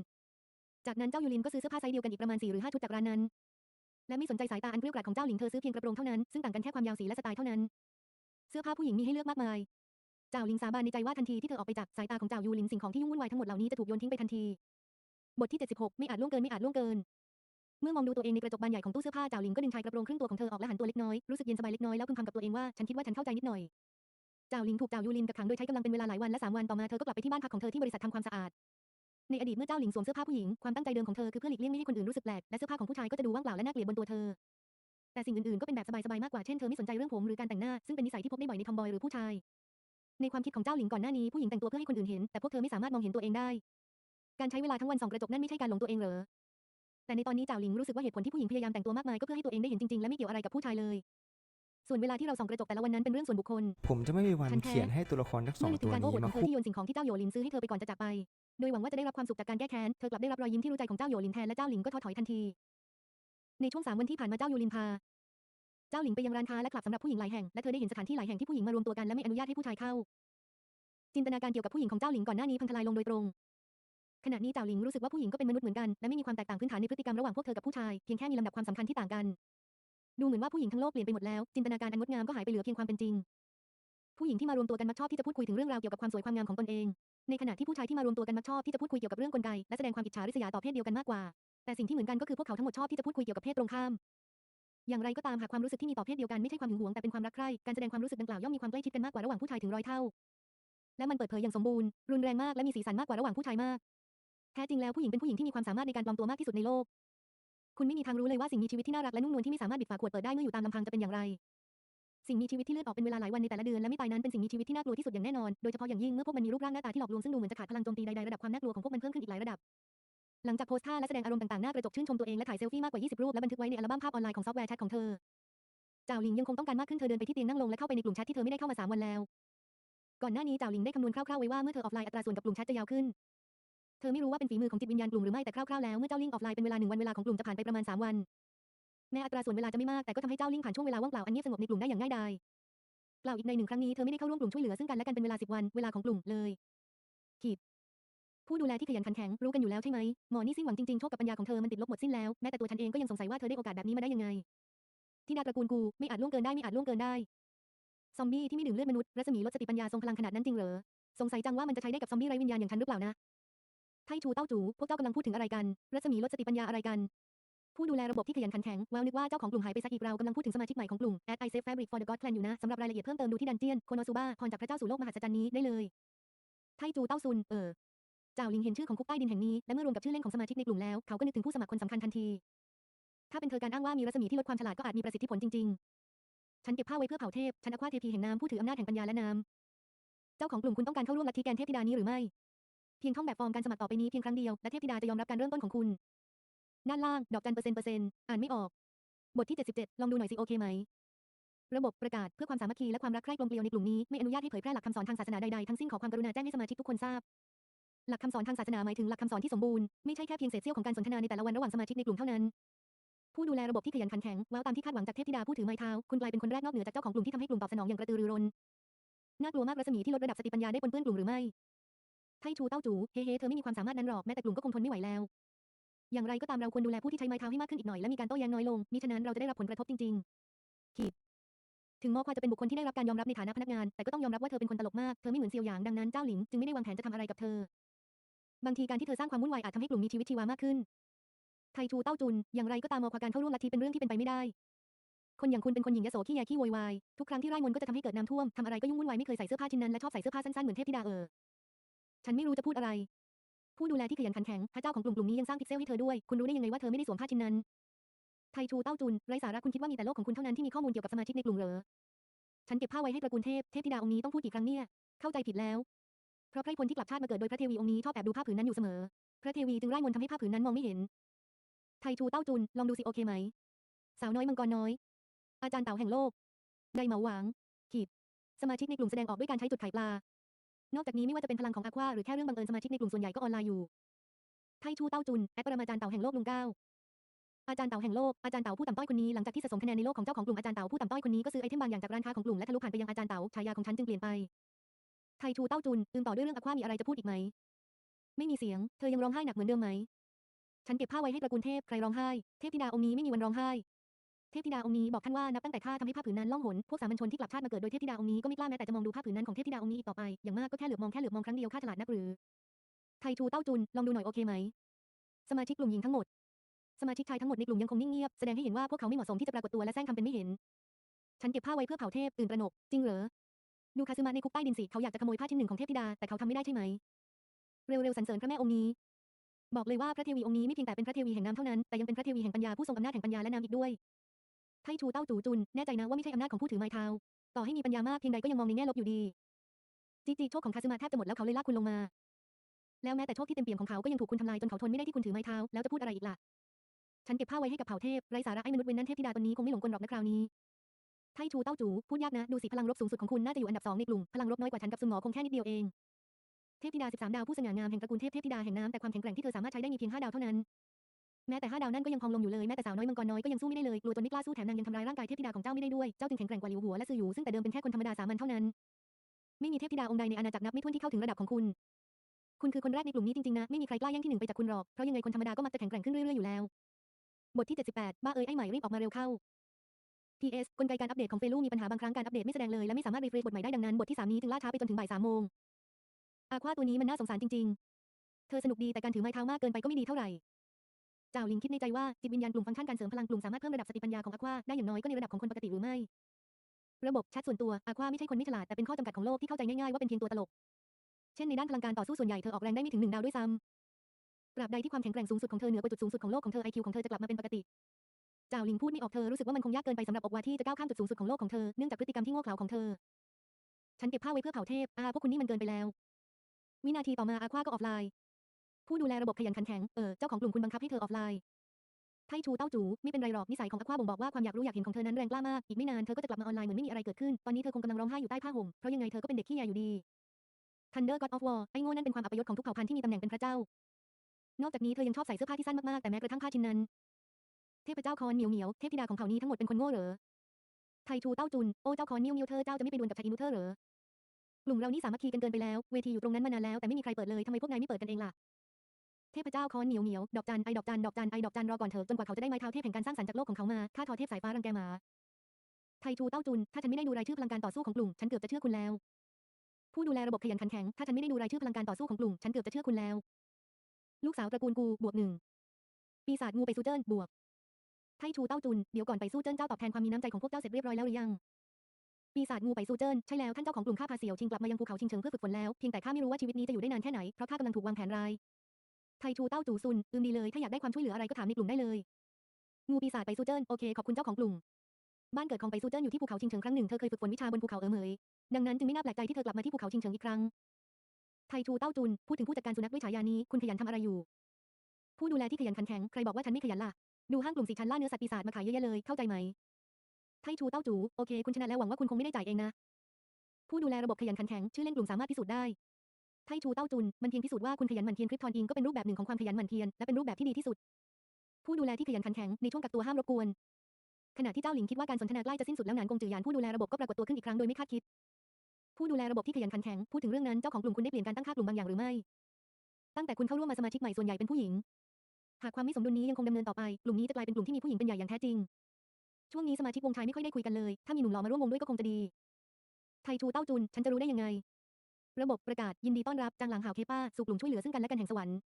จากนั้นเจ้ายูลินก็ซื้อเสื้อผ้าไซส์เดียวกันอีกประมาณ4หรือ5ชุดจากร้านนั้น และไม่สนใจสายตาอันเกลี้ยกล่อมของเจ้าหลิงเธอซื้อเพียงกระโปรงเท่านั้นซึ่งต่างกันแค่ความยาวสีและสไตล์เท่านั้น เสื้อผ้าผู้หญิงมีให้เลือกมากมายเจ้าหลิงสาบานในใจว่าทันทีที่เธอออกไปจากสายตาของเจ้ายูลินสิ่งของที่ยุ่งวุ่นวายทั้งหมดเหล่านี้จะถูกโยนทิ้งไปทันทีบทที่76ไม่อาจล่วงเกินไม่อาจล่วงเกิน เมื่อมองดูตัวเองในกระจกบานใหญ่ของตู้เสื้อผ้าเจ้าหลิงก็ดึงชายกระโปรงครึ่งตัวของเธอออกและหันตัวเล็กน้อยรู้สึกเย็นสบายเล็กน้อยแล้วพึมพำกับตัวเองว่าฉันคิดว่าฉันเข้าใจนิดหน่อยเจ้าหลิงถูกเจ้ายูลินกักขังโดยใช้กำลังเป็นเวลาหลายวันและสามวันต่อมาเธอก็กลับไปที่บ้านพักของเธอที่บริษัททำความสะอาด ในอดีตเมื่อเจ้าหลิงสวมเสื้อผ้าผู้หญิง ความตั้งใจเดิมของเธอคือเพื่อหลีกเลี่ยงไม่ให้คนอื่นรู้สึกแปลก และเสื้อผ้าของผู้ชายก็จะดูว่างเปล่าและน่าเกลียดบนตัวเธอ แต่สิ่งอื่นๆ ก็เป็นแบบสบายๆ มากกว่า เช่นเธอไม่สนใจเรื่องผมหรือการแต่งหน้า ซึ่งเป็นนิสัยที่พบได้บ่อยในทอมบอยหรือผู้ชาย ในความคิดของเจ้าหลิงก่อนหน้านี้ผู้หญิงแต่งตัวเพื่อให้คนอื่นเห็น แต่พวกเธอไม่สามารถมองเห็นตัวเองได้ การใช้เวลาทั้งวันส่องกระจกนั่นไม่ใช่การหลงตัวเองเหรอ แต่ในตอนนี้เจ้าหลิงรู้สึกว่าเหตุผลที่ผู้หญิงพยายามแต่งตัวมากมายก็เพื่อให้ตัวเองได้เห็นจริงๆ และไม่เกี่ยวอะไรกับผู้ชายเลย ส่วนเวลาที่เราส่องกระจกแต่ละวันนั้นเป็นเรื่องส่วนบุคคลผมจะไม่มีวันฉันแพ้เขียนให้ตัวละครทั้งสอเมื่องนึกถึตังวการโอ้นี้อวดขมาองเธอคุกที่โยนสิ่งของที่เจ้าโยลินซื้อให้เธอไปก่อนจะจากไป โดยหวังว่าจะได้รับความสุขจากการแก้แค้น เธอกลับได้รับรอยยิ้มที่รู้ใจของเจ้าโยลินแทนและเจ้าหลิงก็ท้อถอยทันที ในช่วงสามวันที่ผ่านมาเจ้าโยลินพา เจ้าหลิงไปยังร้านค้าและคลับสำหรับผู้หญิงหลายแห่ง และเธอได้เห็นสถานที่หลายแห่งที่ผู้หญิงมารวมตัวกันและไม่อนุญาตให้ผู้ชายเข้า จินตนาการเกี่ยวกับผู้หญิงของเจ้าหลิงก่อนหน้านี้พังทลายลงโดยตรง ขณะนี้เจ้าหลิงรู้สึกว่าผู้หญิงก็เป็นมนุษย์เหมือนกันและไม่มีความแตกต่างพื้นฐานในพฤติกรรมระหว่างพวกเธอกับผู้ชายเพียงแค่มีลำดับความสำคัญที่ต่างกัน ดูเหมือนว่าผู้หญิงทั้งโลกเปลี่ยนไปหมดแล้วจินตนาการอันงดงามก็หายไปเหลือเพียงความเป็นจริง ผู้หญิงที่มารวมตัวกันมักชอบที่จะพูดคุยถึงเรื่องราวเกี่ยวกับความสวยความงามของตนเอง ในขณะที่ผู้ชายที่มารวมตัวกันมักชอบที่จะพูดคุยเกี่ยวกับเรื่องกลไกและแสดงความอิจฉาริษยาต่อเพศเดียวกันมากกว่า แต่สิ่งที่เหมือนกันก็คือพวกเขาทั้งหมดชอบที่จะพูดคุยเกี่ยวกับเพศตรงข้าม อย่างไรก็ตามหากความรู้สึกที่มีต่อเพศเดียวกันไม่ใช่ความหึงหวงแต่เป็นความรักใคร่ การแสดงความรู้สึกดังกล่าวย่อมมีความใกล้ชิดกันมากกว่าระหว่างผู้ชายถึงร้อยเท่า และมันเปิดเผยอย่างสมบูรณ์ รุนแรงมากและมีสีสันมากกว่าระหว่างผู้ชายมาก แท้จริงแล้วผู้หญิงเป็นผู้หญิงที่มีความสามารถในการปลอมตัวมากที่สุดในโลก คุณไม่มีทางรู้เลยว่าสิ่งมีชีวิตที่น่ารักและนุ่มนวลที่ไม่สามารถบิดฝาขวดเปิดได้เมื่ออยู่ตามลำพังจะเป็นอย่างไร สิ่งมีชีวิตที่เลือดออกเป็นเวลาหลายวันในแต่ละเดือนและไม่ตายนั้นเป็นสิ่งมีชีวิตที่น่ากลัวที่สุดอย่างแน่นอน โดยเฉพาะอย่างยิ่งเมื่อพวกมันมีรูปร่างหน้าตาที่หลอกลวงซึ่งดูเหมือนจะขาดพลังโจมตีใดๆระดับความน่ากลัวของพวกมันเพิ่มขึ้นอีกหลายระดับ หลังจากโพสท่าและแสดงอารมณ์ต่างๆหน้ากระจกชื่นชมตัวเองและถ่ายเซลฟี่มากกว่า 20 รูปและบันทึกไว้ในอัลบั้มภาพออนไลน์ของซอฟต์แวร์แชทของเธอเจ้าหลิงยังคงต้องการมากขึ้นเธอเดินไปที่เตียงนั่งลงและเข้าไปในกลุ่มแชทที่เธอไม่ได้เข้ามาสามวันแล้ว ก่อนหน้านี้เจ้าหลิงได้คำนวณคร่าวๆไว้ว่าเมื่อเธอออฟไลน์อัตราส่วนกับกลุ่มแชทจะยาวขึ้น เธอไม่รู้ว่าเป็นฝีมือของจิตวิญญาณกลุ่มหรือไม่แต่คร่าวๆแล้วเมื่อเจ้าลิงออฟไลน์เป็นเวลาหนึ่งวันเวลาของกลุ่มจะผ่านไปประมาณ3วัน แม้อัตราส่วนเวลาจะไม่มากแต่ก็ทำให้เจ้าลิงผ่านช่วงเวลาว่างเปล่าอันเงียบสงบในกลุ่มได้อย่างง่ายดายกล่าวอีกในหนึ่งครั้งนี้เธอไม่ได้เข้าร่วมกลุ่มช่วยเหลือซึ่งกันและกันเป็นเวลา10วันเวลาของกลุ่มเลยขีดผู้ดูแลที่ขยันขันแข็งรู้กันอยู่แล้วใช่ไหมหมอนี่สิ้นหวังจริงๆโชคกับปัญญาของเธอมันติดลบหมดสิ้นแล้วแม้แต่ตัวฉันเองก็ยังสงสัยว่าเธอได้โอกาสแบบนี้มาได้ยังไงที่ดาตระกูลกูไม่อาจล่วงเกินได้ไม่อาจล่วงเกินได้ซอมบี้ที่ไม่ดื่มเลือดมนุษย์รัศมีลดสติปัญญาทรงพลังขนาดนั้นจริงเหรอสงสัยจังว่ามันจะใช้ได้กับซอมบี้ไร้วิญญาณอย่างฉันหรือเปล่านะไทชูเต้าจูพวกเจ้ากำลังพูดถึงอะไรกัน รัศมีลดสติปัญญาอะไรกัน ผู้ดูแลระบบที่ขยันขันแข็งว้าวนึกว่าเจ้าของกลุ่มหายไปซะอีกเรากำลังพูดถึงสมาชิกใหม่ของกลุ่ม Add I Save Fabric for the God Clan อยู่นะสำหรับรายละเอียดเพิ่มเติมดูที่ดันเจียนโคโนซูบะพรจากพระเจ้าสู่โลกมหัศจรรย์นี้ได้เลยไทจูเต้าซุนเออเจ้าลิงเห็นชื่อของคุกใต้ดินแห่งนี้และเมื่อรวมกับชื่อเล่นของสมาชิกในกลุ่มแล้วเขาก็นึกถึงผู้สมัครคนสำคัญทันที ถ้าเป็นเธอการอ้างว่ามีรัศมีที่ลดความฉลาดก็อาจมีประสิทธิผลจริงๆ ฉันเก็บผ้าไว้เพื่อเผาเทพฉันอควาเทพีแห่งน้ำผู้ถืออำนาจแห่งปัญญาและน้ำเจ้าของกลุ่มคุณต้องการเข้าร่วมลัทธิแกนเทพธิดานี้หรือไม่ เพียงท่องแบบฟอร์มการสมัครต่อไปนี้เพียงครั้งเดียวและเทพธิดาจะยอมรับการเริ่มต้นของคุณ ด้านล่าง ดอกจันเปอร์เซ็นต์เปอร์เซ็นต์อ่านไม่ออก บทที่ 77 ลองดูหน่อยสิโอเคไหม ระบบประกาศเพื่อความสามัคคีและความรักใคร่กลมเกลียวในกลุ่มนี้ไม่อนุญาตให้เผยแพร่หลักคำสอนทางศาสนาใดๆทั้งสิ้นขอความกรุณาแจ้งให้สมาชิกทุกคนทราบ หลักคำสอนทางศาสนาหมายถึงหลักคำสอนที่สมบูรณ์ไม่ใช่แค่เพียงเศษเสี้ยวของการสนทนาในแต่ละวันระหว่างสมาชิกในกลุ่มเท่านั้น ผู้ดูแลระบบที่ขยันขันแข็งว้าวตามที่คาดหวังจากเทพธิดาผู้ถือไม้เท้าคุณกลายเป็นคนแรกนอกเหนือจากเจ้าของกลุ่มที่ทำให้กลุ่มตอบสนองอย่างกระตือรือร้นน่ากลัวมากรัศมีที่ลดระดับสติปัญญาได้ปนเปื้อนกลุ่มหรือไม่ไทชูเต้าจูเฮ้เฮ้เธอไม่มีความสามารถนั้นหรอกแม้แต่กลุ่มก็คงทนไม่ไหวแล้ว อย่างไรก็ตามเราควรดูแลผู้ที่ใช้ไม้เท้าให้มากขึ้นอีกหน่อยและมีการโต้แย้งน้อยลงมิฉะนั้นเราจะได้รับผลกระทบจริงๆขีดถึงมอควาจะเป็นบุคคลที่ได้รับการยอมรับในฐานะพนักงาน แต่ก็ต้องยอมรับว่าเธอเป็นคนตลกมาก เธอไม่เหมือนเซียวหยางดังนั้นเจ้าหลิงจึงไม่ได้วางแผนจะทำอะไรกับเธอ บางทีการที่เธอสร้างความวุ่นวายอาจทำให้กลุ่มมีชีวิตชีวามากขึ้น ไทชูเต้าจุน อย่างไรก็ตามมอควาการเข้าร่วมลัทธิเป็นเรื่องที่เป็นไปไม่ได้ คนอย่างคุณเป็นคนหญิงยโสขี้แยขี้โวยวายทุกครั้งที่ไร้มนก็จะทำให้เกิดน้ำท่วมทำอะไรก็ยุ่งวุ่นวายไม่เคยใส่เสื้อผ้าชิ้นนั้นและชอบใส่เสื้อผ้าสั้นๆเหมือนเทพธิดาเออฉันไม่รู้จะพูดอะไร ผู้ดูแลที่ขยันขันแข็ง พระเจ้าของกลุ่มกลุ่มนี้ยังสร้างพิกเซลให้เธอด้วย คุณรู้ได้ยังไงว่าเธอไม่ได้สวมผ้าชิ้นนั้น ไทชูเต้าจุน ไรสาระคุณคิดว่ามีแต่โลกของคุณเท่านั้นที่มีข้อมูลเกี่ยวกับสมาชิกในกลุ่มเหรอ ฉันเก็บผ้าไว้ให้ตระกูลเทพ เทพธิดาองค์นี้ต้องพูดกี่ครั้งเนี่ย เข้าใจผิดแล้ว เพราะไพร่พลที่กลับชาติมาเกิดโดยพระเทวีองค์นี้ชอบแอบดูผ้าผืนนั้นอยู่เสมอ พระเทวีจึงไร้มนทำให้ผ้าผืนนั้นมองไม่เห็น ไทชูเต้าจุน ลองดูสิโอเคไหม สาวน้อยมังกรน้อย อาจารย์เต่าแห่งโลก ไดเหมาหวางขีดสมาชิกในกลุ่มแสดงออกด้วยการใช้จุดไข่ปลา นอกจากนี้ไม่ว่าจะเป็นพลังของอาควาหรือแค่เรื่องบังเอิญสมาชิกในกลุ่มส่วนใหญ่ก็ออนไลน์อยู่ ไทชูเต้าจุนแอปปรมาจารย์เต่าแห่งโลกลุงเก้าอาจารย์เต่าแห่งโลก อาจารย์เต่าผู้ต่ำต้อยคนนี้หลังจากที่สะสมคะแนนในโลกของเจ้าของกลุ่มอาจารย์เต่าผู้ต่ำต้อยคนนี้ก็ซื้อไอเทมบางอย่างจากร้านค้าของกลุ่มและทะลุผ่านไปยังอาจารย์เต่าฉายาของฉันจึงเปลี่ยนไป ไทชูเต้าจุนอืมต่อด้วยเรื่องอาความีอะไรจะพูดอีกไหม ไม่มีเสียง เธอยังร้องไห้หนักเหมือนเดิมไหม ฉันเก็บผ้าไว้ให้ตระกูลเทพ ใครร้องไห้ เทพธิดาองค์นี้ไม่มีวันร้องไห้ เทพธิดาองค์นี้บอกท่านว่านับตั้งแต่ข้าทำให้ผ้าผืนนั้นล่องหนพวกสามัญชนที่กลับชาติมาเกิดโดยเทพธิดาองค์นี้ก็ไม่กล้าแม้แต่จะมองดูผ้าผืนนั้นของเทพธิดาองค์นี้อีกต่อไปอย่างมากก็แค่เหลือบมองแค่เหลือบมองครั้งเดียวข้าฉลาดนักหรือไทชูเต้าจุนลองดูหน่อยโอเคไหมสมาชิกกลุ่มหญิงทั้งหมด สมาชิกชายทั้งหมดในกลุ่มยังคงนิ่งเงียบแสดงให้เห็นว่าพวกเขาไม่เหมาะสมที่จะปรากฏตัวและแซงทำเป็นไม่เห็น ฉันเก็บผ้าไว้เพื่อเผาเทพตื่นตระหนกจริงเหรอดูคาซึมะในคุกใต้ดินสิเขาอยากจะขโมยผ้าชิ้นหนึ่งของเทพธิดาแต่เขาทำไม่ได้ใช่ไหมเร็วๆสรรเสริญพระแม่องค์นี้ บอกเลยว่าพระเทวีองค์นี้ไม่เพียงแต่เป็นพระเทวีแห่งน้ำเท่านั้นแต่ยังเป็นพระเทวีแห่งปัญญาผู้ทรงอำนาจแห่งปัญญาและน้ำอีกด้วย ไทชูเต้าจูจุน แน่ใจนะว่าไม่ใช่อำนาจของผู้ถือไม้เท้า ต่อให้มีปัญญามากเพียงใดก็ยังมองในแง่ลบอยู่ดี จีจีโชคของคาซึมะแทบจะหมดแล้วเขาเลยลากคุณลงมา แล้วแม้แต่โชคที่เต็มเปี่ยมของเขาก็ยังถูกคุณทำลายจนเขาทนไม่ได้ที่คุณถือไม้เท้า แล้วจะพูดอะไรอีกล่ะ ฉันเก็บผ้าไว้ให้กับเผ่าเทพไร้สาระไอ้มนุษย์เวนนั้นเทพธิดาตนนี้คงไม่หลงกลหรอกนะคราวนี้ ไทชูเต้าจูพูดยากนะดูสิพลังรบสูงสุดของคุณน่าจะอยู่อันดับสองในกลุ่มพลังรบน้อยกว่าฉันกับซุนหงอคงแค่นิดเดียวเองเทพธิดา13ดาวผู้สง่างามแห่งตระกูลเทพเทพธิดาแห่งน้ำแต่ความแข็งแกร่งที่เธอสามารถใช้ได้มีเพียง5ดาวเท่านั้น แม้แต่5ดาวนั่นก็ยังพองลงอยู่เลยแม้แต่สาวน้อยมังกรน้อยก็ยังสู้ไม่ได้เลยกลัวจนไม่กล้าสู้แถมนางยังทำร้ายร่างกายเทพธิดาของเจ้าไม่ได้ด้วยเจ้าจึงแข็งแกร่งกว่าหลิวหัวและซื่อหยูซึ่งแต่เดิมเป็นแค่คนธรรมดาสามัญเท่านั้น ไม่มีเทพธิดาองค์ใดในอาณาจักรนับไม่ถ้วนที่เข้าถึงระดับของคุณ คุณคือคนแรกในกลุ่มนี้จริงๆนะไม่มีใครกล้าแย่งที่หนึ่งไปจากคุณหรอกเพราะยังไงคนธรรมดาก็มักจะแข็งแกร่งขึ้นเรื่อยๆอยู่แล้ว บทที่ 78 บ้าเอ้ยไอ้ใหม่รีบออกมาเร็วเข้า PS กลไกการอัปเดตของเฟลูมีปัญหาบางครั้งการอัปเดตไม่แสดงเลยและไม่สามารถรีเฟรชบทใหม่ได้ดังนั้นบทที่3นี้จึงล่าช้าไปจนถึงบ่าย3โมงอาควาตัวนี้มันน่าสงสารจริง ๆ เธอสนุกดีแต่การถือไม้เท้ามากเกินไปก็ไม่ดีเท่าไหร่ จ้าลิงคิดในใจว่าจิตวิญญาณกลุ่มฟังก์ชันการเสริมพลังกลุ่มสามารถเพิ่มระดับสติปัญญาของอควาได้อย่างน้อยก็ในระดับของคนปกติหรือไม่ ระบบแชทส่วนตัวอควาไม่ใช่คนไม่ฉลาดแต่เป็นข้อจำกัดของโลกที่เข้าใจง่ายๆว่าเป็นเพียงตัวตลก เช่นในด้านพลังการต่อสู้ส่วนใหญ่เธอออกแรงได้ไม่ถึงหนึ่งดาวด้วยซ้ำตราบใดที่ความแข็งแกร่งสูงสุดของเธอเหนือกว่าจุดสูงสุดของโลกของเธอไอคิวของเธอจะกลับมาเป็นปกติเจ้าหลิงพูดไม่ออกเธอรู้สึกว่ามันคงยากเกินไปสำหรับอกวาที่จะก้าวข้ามจุดสูงสุดของโลกของเธอเนื่องจากพฤติกรรมที่โง่เขลาของเธอ ฉันเก็บผ้าไว้เพื่อเผาเทพอาพวกคุณนี่มันเกินไปแล้ว วินาทีต่อมาอาควาก็ออฟไลน์ ผู้ดูแลระบบขยันขันแข็ง เออ เจ้าของกลุ่มคุณบังคับให้เธอออฟไลน์ ไทชูเต้าจู ไม่เป็นไรหรอก นิสัยของอควาบ่งบอกว่าความอยากรู้อยากเห็นของเธอนั้นแรงกล้ามาก อีกไม่นานเธอก็จะกลับมาออนไลน์เหมือนไม่มีอะไรเกิดขึ้น ตอนนี้เธอคงกำลังร้องไห้อยู่ใต้ผ้าห่ม เพราะยังไงเธอก็เป็นเด็กขี้ยาอยู่ดี Thunder God of War ไอ้โง่นั่นเป็นความอัปยศของทุกเผ่าพันธุ์ที่มีตำแหน่งเป็นพระเจ้า นอกจากนี้เธอยังชอบใส่เสื้อผ้าที่สั้นมากๆ แต่แม้กระทั่งผ้าชิ้นนั้น เทพเจ้าคอนเหมียวเหมียวเทพธิดาของเผ่านี้ทั้งหมดเป็นคนโง่เหรอ ไทชูเต้าจุน โอ้เจ้าคอนเหมียวเหมียวเธอเจ้าจะไม่ไปดวลกับชายอินุเธอเหรอกลุ่มเรานี่สามัคคีกันเกินไปแล้ว เวทีอยู่ตรงนั้นมานานแล้วแต่ไม่มีใครเปิดเลยทำไมพวกนายไม่เปิดกันเองล่ะ เทพเจ้าคอนเหนียวเหนียวดอกจันไอดอกจันดอกจันไอดอกจันรอก่อนเถอะจนกว่าเขาจะได้ไม้เท้าเทพแห่งการสร้างสรรค์จากโลกของเขามาข้าทอเทพสายฟ้ารังแกหมาไทชูเต้าจุน ถ้าฉันไม่ได้ดูรายชื่อพลังการต่อสู้ของกลุ่ม ฉันเกือบจะเชื่อคุณแล้ว ผู้ดูแลระบบขยันขันแข็ง ถ้าฉันไม่ได้ดูรายชื่อพลังการต่อสู้ของกลุ่ม ฉันเกือบจะเชื่อคุณแล้ว ลูกสาวตระกูลกู บวกหนึ่ง ปีศาจงูไปสู้เจิ้น บวก ไทชูเต้าจุน เดี๋ยวก่อนไปสู้เจิ้นเจ้าตอบแทนความมีน้ำใจของพวกเจ้าเสร็จเรียบร้อยแล้วหรือยัง ปีศาจงูไปสู้เจิ้น ใช่แล้วท่านเจ้าของกลุ่มข้าพาเสี่ยวชิงกลับมายังภูเขาชิงเฉิงเพื่อฝึกฝนแล้ว เพียงแต่ข้าไม่รู้ว่าชีวิตนี้จะอยู่ได้นานแค่ไหน เพราะข้ากำลังถูกวางแผนร้าย ไทชูเต้าจูซุน อืมดีเลย ถ้าอยากได้ความช่วยเหลืออะไรก็ถามในกลุ่มได้เลย งูปีศาจไปซูเจิ้น โอเค ขอบคุณเจ้าของกลุ่ม บ้านเกิดของไปซูเจิ้นอยู่ที่ภูเขาชิงเฉิงครั้งหนึ่ง เธอเคยฝึกฝนวิชาบนภูเขาเอ๋อเหมย ดังนั้นจึงไม่น่าแปลกใจที่เธอกลับมาที่ภูเขาชิงเฉิงอีกครั้ง ไทชูเต้าจุน พูดถึงผู้จัดการสุนัขด้วยฉายานี้ คุณขยันทำอะไรอยู่ ผู้ดูแลที่ขยันขันแข็ง ใครบอกว่าฉันไม่ขยันล่ะ ดูห้างกลุ่มสิฉันล่าเนื้อสัตว์ปีศาจมาขายเยอะแยะเลย เข้าใจไหม ไทชูเต้าจู โอเค คุณชนะแล้วหวังว่าคุณคงไม่ได้จ่ายเองนะ ผู้ดูแลระบบขยันขันแข็งชื่อเล่นกลุ่มสามารถพิสูจน์ได้ ไทชูเต้าจุน มันเพียงพิสูจน์ว่าคุณขยันหมั่นเพียรคริปทอนอิงก็เป็นรูปแบบหนึ่งของความขยันหมั่นเพียรและเป็นรูปแบบที่ดีที่สุด ผู้ดูแลที่ขยันขันแข็งในช่วงกักตัวห้ามรบกวน ขณะที่เจ้าหลิงคิดว่าการสนทนาใกล้จะสิ้นสุดแล้วหนานกงจือหยานผู้ดูแลระบบก็ปรากฏตัวขึ้นอีกครั้งโดยไม่คาดคิด ผู้ดูแลระบบที่ขยันขันแข็งพูดถึงเรื่องนั้นเจ้าของกลุ่มคุณได้เปลี่ยนการตั้งค่ากลุ่มบางอย่างหรือไม่ ตั้งแต่คุณเข้าร่วมมาสมาชิกใหม่ส่วนใหญ่เป็นผู้หญิง หากความไม่สมดุลนี้ยังคงดำเนินต่อไปกลุ่มนี้จะกลายเป็นกลุ่มที่มีผู้หญิงเป็นใหญ่อย่างแท้จริง ช่วงนี้สมาชิกวงชายไม่ค่อยได้คุยกันเลย ถ้ามีหนุ่มหล่อมาร่วมวงด้วยก็คงจะดี ไทชูเต้าจุน ฉันจะรู้ได้ยังไง ระบบประกาศยินดีต้อนรับจางหลังหาวเคป้าสู่กลุ่มช่วยเหลือซึ่งกันและกันแห่งสวรรค์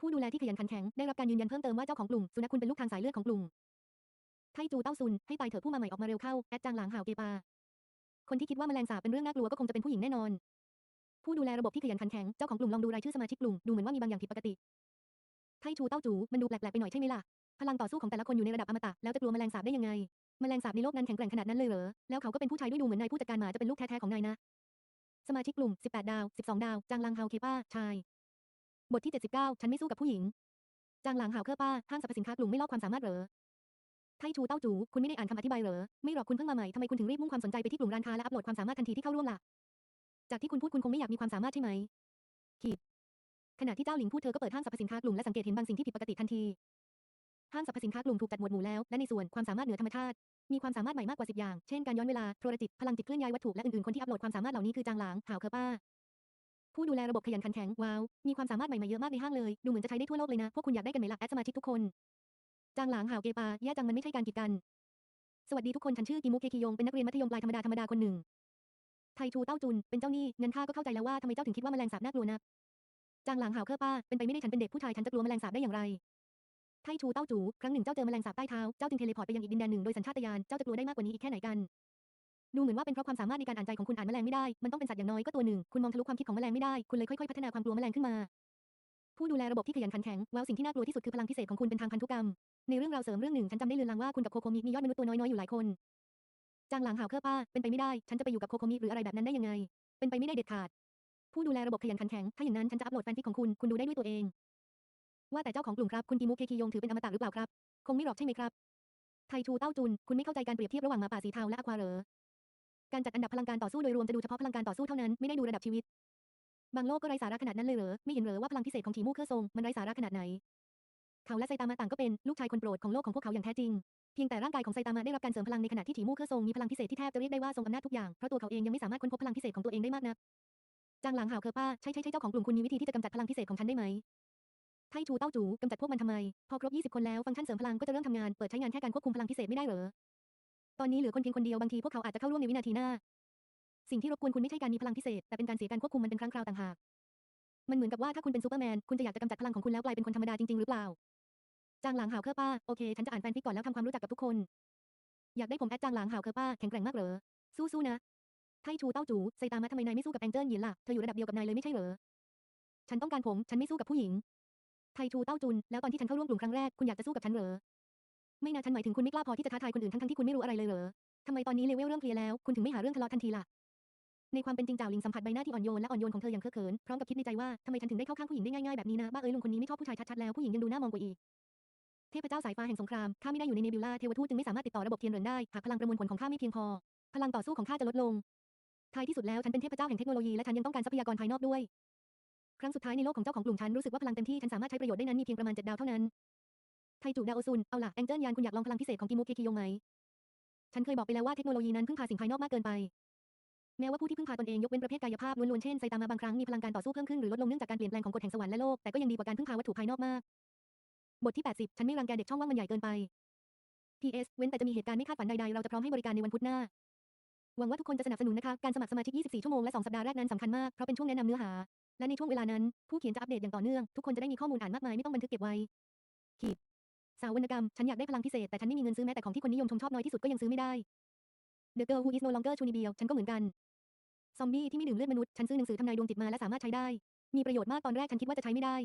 ผู้ดูแลที่ขยันขันแข็งได้รับการยืนยันเพิ่มเติมว่าเจ้าของกลุ่มสุนัขคุณเป็นลูกทางสายเลือดของกลุ่มไทจูเต้าซุนให้ตายเถอะผู้มาใหม่ออกมาเร็วเข้าแอดจางหลังหาวเกปา คนที่คิดว่าแมลงสาบเป็นเรื่องน่ากลัวก็คงจะเป็นผู้หญิงแน่นอน ผู้ดูแลระบบที่ขยันขันแข็งเจ้าของกลุ่มลองดูรายชื่อสมาชิกกลุ่มดูเหมือนว่ามีบางอย่างผิดปกติไทชูเต้าจูมันดูแปลกๆไปหน่อยใช่ไหมล่ะพลังต่อสู้ของแต่ละคนอยู่ในระดับอมตะแล้วจะกลัวแมลงสาบได้ยังไงแมลงสาบในโลกนั้นแข็งแกร่งขนาดนั้นเลยเหรอแล้วเขาก็เป็นผู้ชายด้วยดูเหมือนนายผู้จัดการหมาจะเป็นลูกแท้ๆของนายนะ สมาชิกกลุ่ม 18 ดาว 12 ดาว จางลังเฮาเคป้า ชาย บทที่ 79 ฉันไม่สู้กับผู้หญิง จางหลังเฮาเคป้า ห้างสรรพสินค้ากลุ่มไม่ลอกความสามารถเหรอ ไทชูเต้าจูคุณไม่ได้อ่านคำอธิบายเหรอ ไม่หรอกคุณเพิ่งมาใหม่ทำไมคุณถึงรีบมุ่งความสนใจไปที่กลุ่มร้านค้าและอัปโหลดความสามารถทันทีที่เข้าร่วมล่ะ จากที่คุณพูดคุณคงไม่อยากมีความสามารถใช่ไหมขีดขณะที่เจ้าหลิงพูดเธอก็เปิดห้างสรรพสินค้ากลุ่มและสังเกตเห็นบางสิ่งที่ผิดปกติทันที ห้างสรรพสินค้ากลุ่มถูกจัดหมวดหมู่แล้วและในส่วนความสามารถเหนือธรรมชาติ มีความสามารถใหม่มากกว่า 10 อย่าง เช่นการย้อนเวลา โทรจิต พลังจิตเคลื่อนย้ายวัตถุและอื่นๆ คนที่อัปโหลดความสามารถเหล่านี้คือจางหลางหาวเคอร์ป้า ผู้ดูแลระบบขยันขันแข็ง ว้าว มีความสามารถใหม่ๆเยอะมากในห้างเลย ดูเหมือนจะใช้ได้ทั่วโลกเลยนะ พวกคุณอยากได้กันไหมล่ะ แอดสมาชิกทุกคน จางหลางหาวเกปา แย่จังมันไม่ใช่การกีดกัน สวัสดีทุกคน ฉันชื่อกิมุเคคิยง เป็นนักเรียนมัธยมปลายธรรมดาธรรมดาคนหนึ่ง ไทชูเต้าจุน เป็นเจ้าหนี้ งั้นข้าก็เข้าใจแล้วว่าทำไมเจ้าถึงคิดว่าแมลงสาบน่ากลัวนักจางหลางหาวเคอป้า เป็นไปไม่ได้ฉันเป็นเด็กผู้ชายฉันจะกลัวแมลงสาบได้อย่างไร ไทชูเต้าจูครั้งหนึ่งเจ้าเจอแมลงสาบใต้เท้า เจ้าจึงเทเลพอร์ตไปยังอีกดินแดนหนึ่งโดยสัญชาตญาณ เจ้าจะกลัวได้มากกว่านี้อีกแค่ไหนกัน ดูเหมือนว่าเป็นเพราะความสามารถในการอ่านใจของคุณอ่านแมลงไม่ได้ มันต้องเป็นสัตว์อย่างน้อยก็ตัวหนึ่ง คุณมองทะลุความคิดของแมลงไม่ได้ คุณเลยค่อยๆพัฒนาความกลัวแมลงขึ้นมา ผู้ดูแลระบบที่ขยันขันแข็งว้าวสิ่งที่น่ากลัวที่สุดคือพลังพิเศษของคุณเป็นทางพันธุกรรม ในเรื่องราวเสริมเรื่องหนึ่งฉันจำได้เลือนลางว่าคุณกับโคโคมิมียอดมนุษย์ตัวน้อยๆอยู่หลายคนจางหลังหาวเคอป้าเป็นไปไม่ได้ ฉันจะไปอยู่กับโคโคมิหรืออะไรแบบนั้นได้ยังไง เป็นไปไม่ได้เด็ดขาด ผู้ดูแลระบบขยันขันแข็ง ถ้าอย่างนั้นฉันจะอัปโหลดแฟนฟิกของคุณ คุณดูได้ด้วยตัวเอง ว่าแต่เจ้าของกลุ่มครับ คุณกิมุเคคิยงถือเป็นอมตะหรือเปล่าครับ คงไม่หรอกใช่ไหมครับ ไทชูเต้าจุน คุณไม่เข้าใจการเปรียบเทียบระหว่างหมาป่าสีเทาและอควาเหรอ การจัดอันดับพลังการต่อสู้โดยรวมจะดูเฉพาะพลังการต่อสู้เท่านั้น ไม่ได้ดูระดับชีวิต บางโลกก็ไร้สาระขนาดนั้นเลยเหรอ ไม่เห็นเหรอว่าพลังพิเศษของขีมูเครือทรงมันไร้สาระขนาดไหน เขาและไซตามะต่างก็เป็นลูกชายคนโปรดของโลกของพวกเขาอย่างแท้จริง เพียงแต่ร่างกายของไซตามะได้รับการเสริมพลังในขณะที่ถีมูเครือทรงมีพลังพิเศษที่แทบจะเรียกได้ว่าทรงอำนาจทุกอย่าง เพราะตัวเขาเองยังไม่สามารถค้นพบพลังพิเศษของตัวเองได้มากนักจางหลังหาวเคอป้าใช่ใช่ใช่เจ้าของกลุ่มคุณมีวิธีที่จะกำจัดพลังพิเศษของฉันได้ไหม ไทชูเต้าจูกำจัดพวกมันทำไม พอครบ 20 คนแล้วฟังก์ชันเสริมพลังก็จะเริ่มทำงาน เปิดใช้งานแค่การควบคุมพลังพิเศษไม่ได้เหรอ ตอนนี้เหลือคนเพียงคนเดียวบางทีพวกเขาอาจจะเข้าร่วมในวินาทีหน้า สิ่งที่รบกวนคุณไม่ใช่การมีพลังพิเศษ แต่เป็นการเสียการควบคุมมันเป็นครั้งคราวต่างหาก มันเหมือนกับว่าถ้าคุณเป็นซูเปอร์แมน คุณจะอยากจะกำจัดพลังของคุณแล้วกลายเป็นคนธรรมดาจริงๆหรือเปล่า จางหลางหาวเคอร์ป้า โอเค ฉันจะอ่านแฟนฟิกก่อนแล้วทำความรู้จักกับทุกคน อยากได้ผมแอดจางหลางหาวเคอร์ป้าแข็งแกร่งมากเหรอ สู้ๆนะ ไทชูเต้าจูไซตามะทำไมนายไม่สู้กับแองเจิลหยินล่ะ เธออยู่ระดับเดียวกับนายเลยไม่ใช่เหรอ ฉันต้องการผม ฉันไม่สู้กับผู้หญิง ไทชูเต้าจุน แล้วตอนที่ฉันเข้าร่วมกลุ่มครั้งแรก คุณอยากจะสู้กับฉันเหรอ ไม่นะฉันหมายถึงคุณไม่กล้าพอที่จะท้าทายคนอื่นทั้งๆที่คุณไม่รู้อะไรเลยเหรอทำไมตอนนี้เลเวลเริ่มเคลียร์แล้ว คุณถึงไม่หาเรื่องทะเลาะทันทีล่ะ ในความเป็นจริงจ่าวลิงสัมผัสใบหน้าที่อ่อนโยนและอ่อนโยนของเธออย่างเคอะเขิน พร้อมกับคิดในใจว่าทำไมฉันถึงได้เข้าข้างผู้หญิงได้ง่ายๆแบบนี้นะบ้าเอ้ยลุงคนนี้ไม่ชอบผู้ชายชัดๆแล้วผู้หญิงยังดูน่ามองกว่าอีกเทพเจ้าสายฟ้าแห่งสงครามข้าไม่ได้อยู่ในเนบิวลาเทวทูตจึงไม่สามารถติดต่อระบบเทียนเรินได้หากพลังประมวลผลของข้าไม่เพียงพอ พลังต่อสู้ของข้าจะลดลงท้ายที่สุดแล้วฉันเป็นเทพเจ้าแห่งเทคโนโลยีและฉันยังต้องการทรัพยากรภายนอกด้วย ครั้งสุดท้ายในโลกของเจ้าของกลุ่มฉันรู้สึกว่าพลังเต็มที่ฉันสามารถใช้ประโยชน์ได้นั้นมีเพียงประมาณเจ็ดดาวเท่านั้นไทจูดาโอซุนเอาล่ะแองเจิลยานคุณอยากลองพลังพิเศษของกิมุเคคิยงไหมฉันเคยบอกไปแล้วว่าเทคโนโลยีนั้นพึ่งพาสิ่งภายนอกมากเกินไป แม้ว่าผู้ที่พึ่งพาตนเองยกเว้นประเภทกายภาพล้วนๆเช่นไซตามะบางครั้งมีพลังการต่อสู้เพิ่มขึ้นหรือลดลงเนื่องจากการเปลี่ยนแปลงของกฎแห่งสวรรค์และโลกแต่ก็ยังดีกว่าการพึ่งพาวัตถุภายนอกมาก บทที่ 80 ฉันไม่รังแกเด็กช่องว่างมันใหญ่เกินไป PS เว้นแต่จะมีเหตุการณ์ไม่คาดฝันใดๆเราจะพร้อมให้บริการในวันพุธหน้า หวังว่าทุกคนจะสนับสนุนนะคะ การสมัครสมาชิก 24 ชั่วโมงและ 2 สัปดาห์แรกนั้นสำคัญมาก เพราะเป็นช่วงแนะนำเนื้อหา และในช่วงเวลานั้น ผู้เขียนจะอัปเดตอย่างต่อเนื่อง ทุกคนจะได้มีข้อมูลอ่านมากมายไม่ต้องบันทึกเก็บไว้ ขีด สาววรรณกรรม ฉันอยากได้พลังพิเศษ แต่ฉันไม่มีเงินซื้อแม้แต่ของที่คนนิยมชมชอบน้อยที่สุดก็ยังซื้อไม่ได้ The girl who is no longer ชูนิเบียวฉันก็เหมือนกัน ซอมบี้ที่ไม่ดื่มเลือดมนุษย์ ฉันซื้อหนังสือทำนายดวงจิตมาและสามารถใช้ได้ มีประโยชน์มากตอนแรกฉันคิดว่าจะใช้ไม่ได้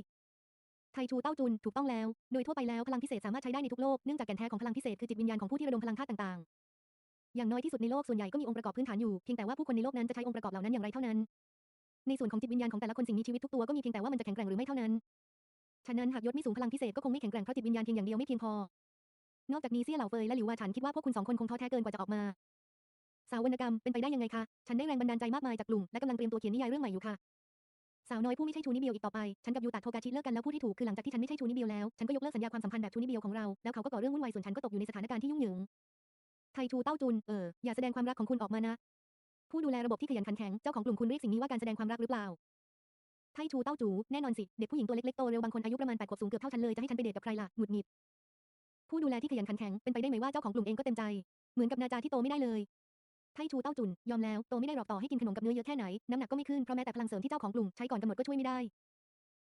ไทชูเต้าจุนถูกต้องแล้ว โดยทั่วไปแล้วพลังพิเศษสามารถใช้ได้ในทุกโลก เนื่องจากแก่นแท้ของพลังพิเศษคือจิตวิญญาณของผู้ที่ระดมพลังธาตุต่างๆ อย่างน้อยที่สุดในโลกส่วนใหญ่ก็มีองค์ประกอบพื้นฐานอยู่ เพียงแต่ว่าผู้คนในโลกนั้นจะใช้องค์ประกอบเหล่านั้นอย่างไรเท่านั้น ในส่วนของจิตวิญญาณของแต่ละคนสิ่งมีชีวิตทุกตัวก็มีเพียงแต่ว่ามันจะแข็งแกร่งหรือไม่เท่านั้น ฉะนั้นหากยศไม่สูงพลังพิเศษก็คงไม่แข็งแกร่งเพราะจิตวิญญาณเพียงอย่างเดียวไม่เพียงพอ นอกจากนี้เซี่ยเหล่าเฟยและหลิววาฉันคิดว่าพวกคุณสองคนคงท้อแท้เกินกว่าจะออกมา สาววรรณกรรมเป็นไปได้ยังไงคะ ฉันได้แรงบันดาลใจมากมายจากกลุ่มและกำลังเตรียมตัวเขียนนิยายเรื่องใหม่อยู่ค่ะ สาวน้อยผู้ไม่ใช่ชูนิเบียวอีกต่อไป ฉันกับยูตะโทกาชิเลิกกันแล้วผู้ที่ถูกคือหลังจากที่ฉันไม่ใช่ชูนิเบียวแล้ว ฉันก็ยกเลิกสัญญาความสัมพันธ์แบบชูนิเบียวของเรา แล้วเขาก็ก่อเรื่องวุ่นวายส่วนฉันก็ตกอยู่ในสถานการณ์ที่ยุ่งเหยิงไทชูเต้าจุน เออ อย่าแสดงความรักของคุณออกมานะ ผู้ดูแลระบบที่ขยันขันแข็ง เจ้าของกลุ่มคุณเรียกสิ่งนี้ว่าการแสดงความรักหรือเปล่า ไทชูเต้าจู แน่นอนสิ เด็กผู้หญิงตัวเล็กๆโตเร็วบางคนอายุประมาณแปดขวบสูงเกือบเท่าฉันเลย จะให้ฉันไปเดทกับใครล่ะ หงุดหงิด ผู้ดูแลที่ขยันขันแข็ง เป็นไปได้ไหมว่าเจ้าของกลุ่มเองก็เต็มใจ เหมือนกับนาจาที่โตไม่ได้เลย ไทชูเต้าจุน ยอมแล้ว โตไม่ได้หรอกต่อให้กินขนมกับเนื้อเยอะแค่ไหน น้ำหนักก็ไม่ขึ้น เพราะแม้แต่พลังเสริมที่เจ้าของกลุ่มใช้ก่อนกำหนดก็ช่วยไม่ได้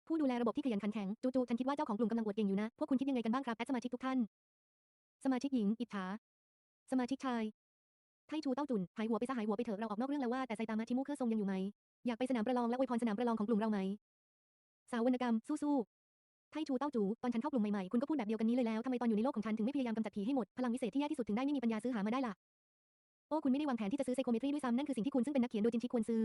ผู้ดูแลระบบที่ขยันขันแข็ง จู่ๆฉันคิดว่าเจ้าของกลุ่มกำลังอวดเก่งอยู่นะ พวกคุณคิดยังไงกันบ้างครับแอดสมาชิกทุกท่าน สมาชิกหญิง อิจฉา สมาชิกชาย ไทชูเต้าจุนหายหัวไปซะหายหัวไปเถอะเราออกนอกเรื่องแล้วว่าแต่ไซตามะชิมุเคอร์ทรงยังอยู่ไหมอยากไปสนามประลองและอวยพรสนามประลองของกลุ่มเราไหมสาววรรณกรรมสู้ๆไทชูเต้าจูตอนฉันเข้ากลุ่มใหม่ๆคุณก็พูดแบบเดียวกันนี้เลยแล้วทำไมตอนอยู่ในโลกของฉันถึงไม่พยายามกำจัดผีให้หมดพลังวิเศษที่แย่ที่สุดถึงได้ไม่มีปัญญาซื้อหามาได้ล่ะโอ้คุณไม่ได้วางแผนที่จะซื้อไซโคเมตรีด้วยซ้ำนั่นคือสิ่งที่คุณซึ่งเป็นนักเขียนโดยจริงๆควรซื้อ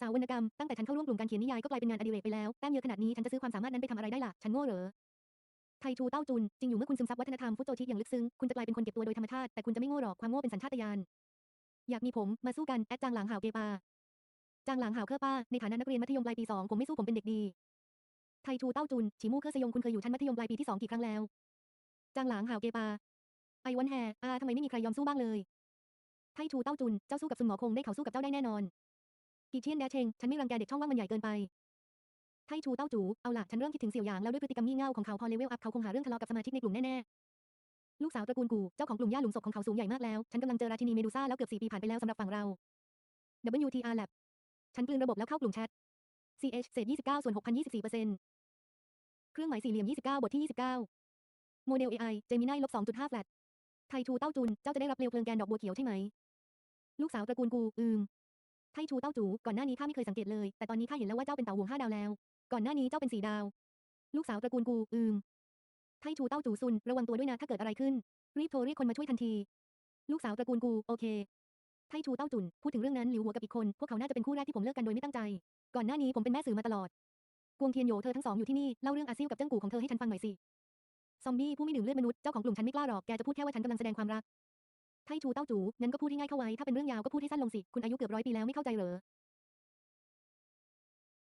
สาววรรณกรรมตั้งแต่ฉันเข้าร่วมกลุ่มการเขียนนิยายก็กลายเป็นงานอดิเรกไปแล้วแต้มเยอะขนาดนี้ฉันจะซื้อความสามารถนั้นไปทำอะไรได้ล่ะฉันโง่เหรอ ไทชูเต้าจุน จริงอยู่เมื่อคุณซึมซับวัฒนธรรมฟุตโจชิอย่างลึกซึ้ง คุณจะกลายเป็นคนเก็บตัวโดยธรรมชาติ แต่คุณจะไม่โง่หรอก ความโง่เป็นสัญชาตญาณ อยากมีผม มาสู้กัน แอดจางหลางหาวเกปา จางหลางหาวเคอป้า ในฐานะนักเรียนมัธยมปลายปีสองผมไม่สู้ผมเป็นเด็กดี ไทชูเต้าจุนฉีมู่เคอสยงคุณเคยอยู่ชั้นมัธยมปลายปีที่สองกี่ครั้งแล้ว จางหลางหาวเกปา ไอวันแฮอาทำไมไม่มีใครยอมสู้บ้างเลย ไทชูเต้าจุน เจ้าสู้กับซุนหมอคงได้เขาสู้กับเจ้าได้แน่นอนกีเชียนแดเชงฉันไม่รังแกเด็กช่องว่างมันใหญ่เกินไป ไทชูเต้าจูเอาล่ะฉันเริ่มคิดถึงเสี่ยวหยางแล้วด้วยพฤติกรรมงี่เง่าของเขาพอเลเวลอัพเขาคงหาเรื่องทะเลาะกับสมาชิกในกลุ่มแน่ๆ ลูกสาวตระกูลกู เจ้าของกลุ่มย่าหลุมศพของเขาสูงใหญ่มากแล้ว ฉันกำลังเจอราชินีเมดูซ่าแล้วเกือบสี่ปีผ่านไปแล้วสำหรับฝั่งเรา WTR Lab ฉันกลืนระบบแล้วเข้ากลุ่มแชท CH เศษ29ส่วน6,024เปอร์เซ็นต์เครื่องหมายสี่เหลี่ยม 29 บทที่ 29 โมเดล AI Gemini ลบ2.5แฟลตไทชูเต้าจุน เจ้าจะได้รับเปลวเพลิงแกนดอกบัวเขียวใช่ไหม ลูกสาวตระกูลกู อืมไทชูเต้าจู ก่อนหน้านี้ข้าไม่เคยสังเกตเลย แต่ตอนนี้ข้าเห็นแล้วว่าเจ้าเป็นเต่าหวงห้าดาวแล้ว ก่อนหน้านี้เจ้าเป็นสีดาว ลูกสาวตระกูลกู อืมไทชูเต้าจูซุน ระวังตัวด้วยนะถ้าเกิดอะไรขึ้น รีบโทรเรียกคนมาช่วยทันที ลูกสาวตระกูลกู โอเค ไทชูเต้าจุน พูดถึงเรื่องนั้นหลิวหัวกับอีกคน พวกเขาน่าจะเป็นคู่แรกที่ผมเลิกกันโดยไม่ตั้งใจ ก่อนหน้านี้ผมเป็นแม่สื่อมาตลอด กวงเทียนโยเธอทั้งสองอยู่ที่นี่ เล่าเรื่องอาซิวกับเจิ้งกูของเธอให้ฉันฟังหน่อยสิ ซอมบี้ผู้ไม่ดื่มเลือดมนุษย์ เจ้าของกลุ่มฉันไม่กล้าหรอก แกจะพูดแค่ว่าฉันกำลังแสดงความรัก ไทชูเต้าจูงั้นก็พูดให้ง่ายเข้าไว้ ถ้าเป็นเรื่องยาวก็พูดให้สั้นลงสิ คุณอายุเกือบร้อยปีแล้วไม่เข้าใจเหรอ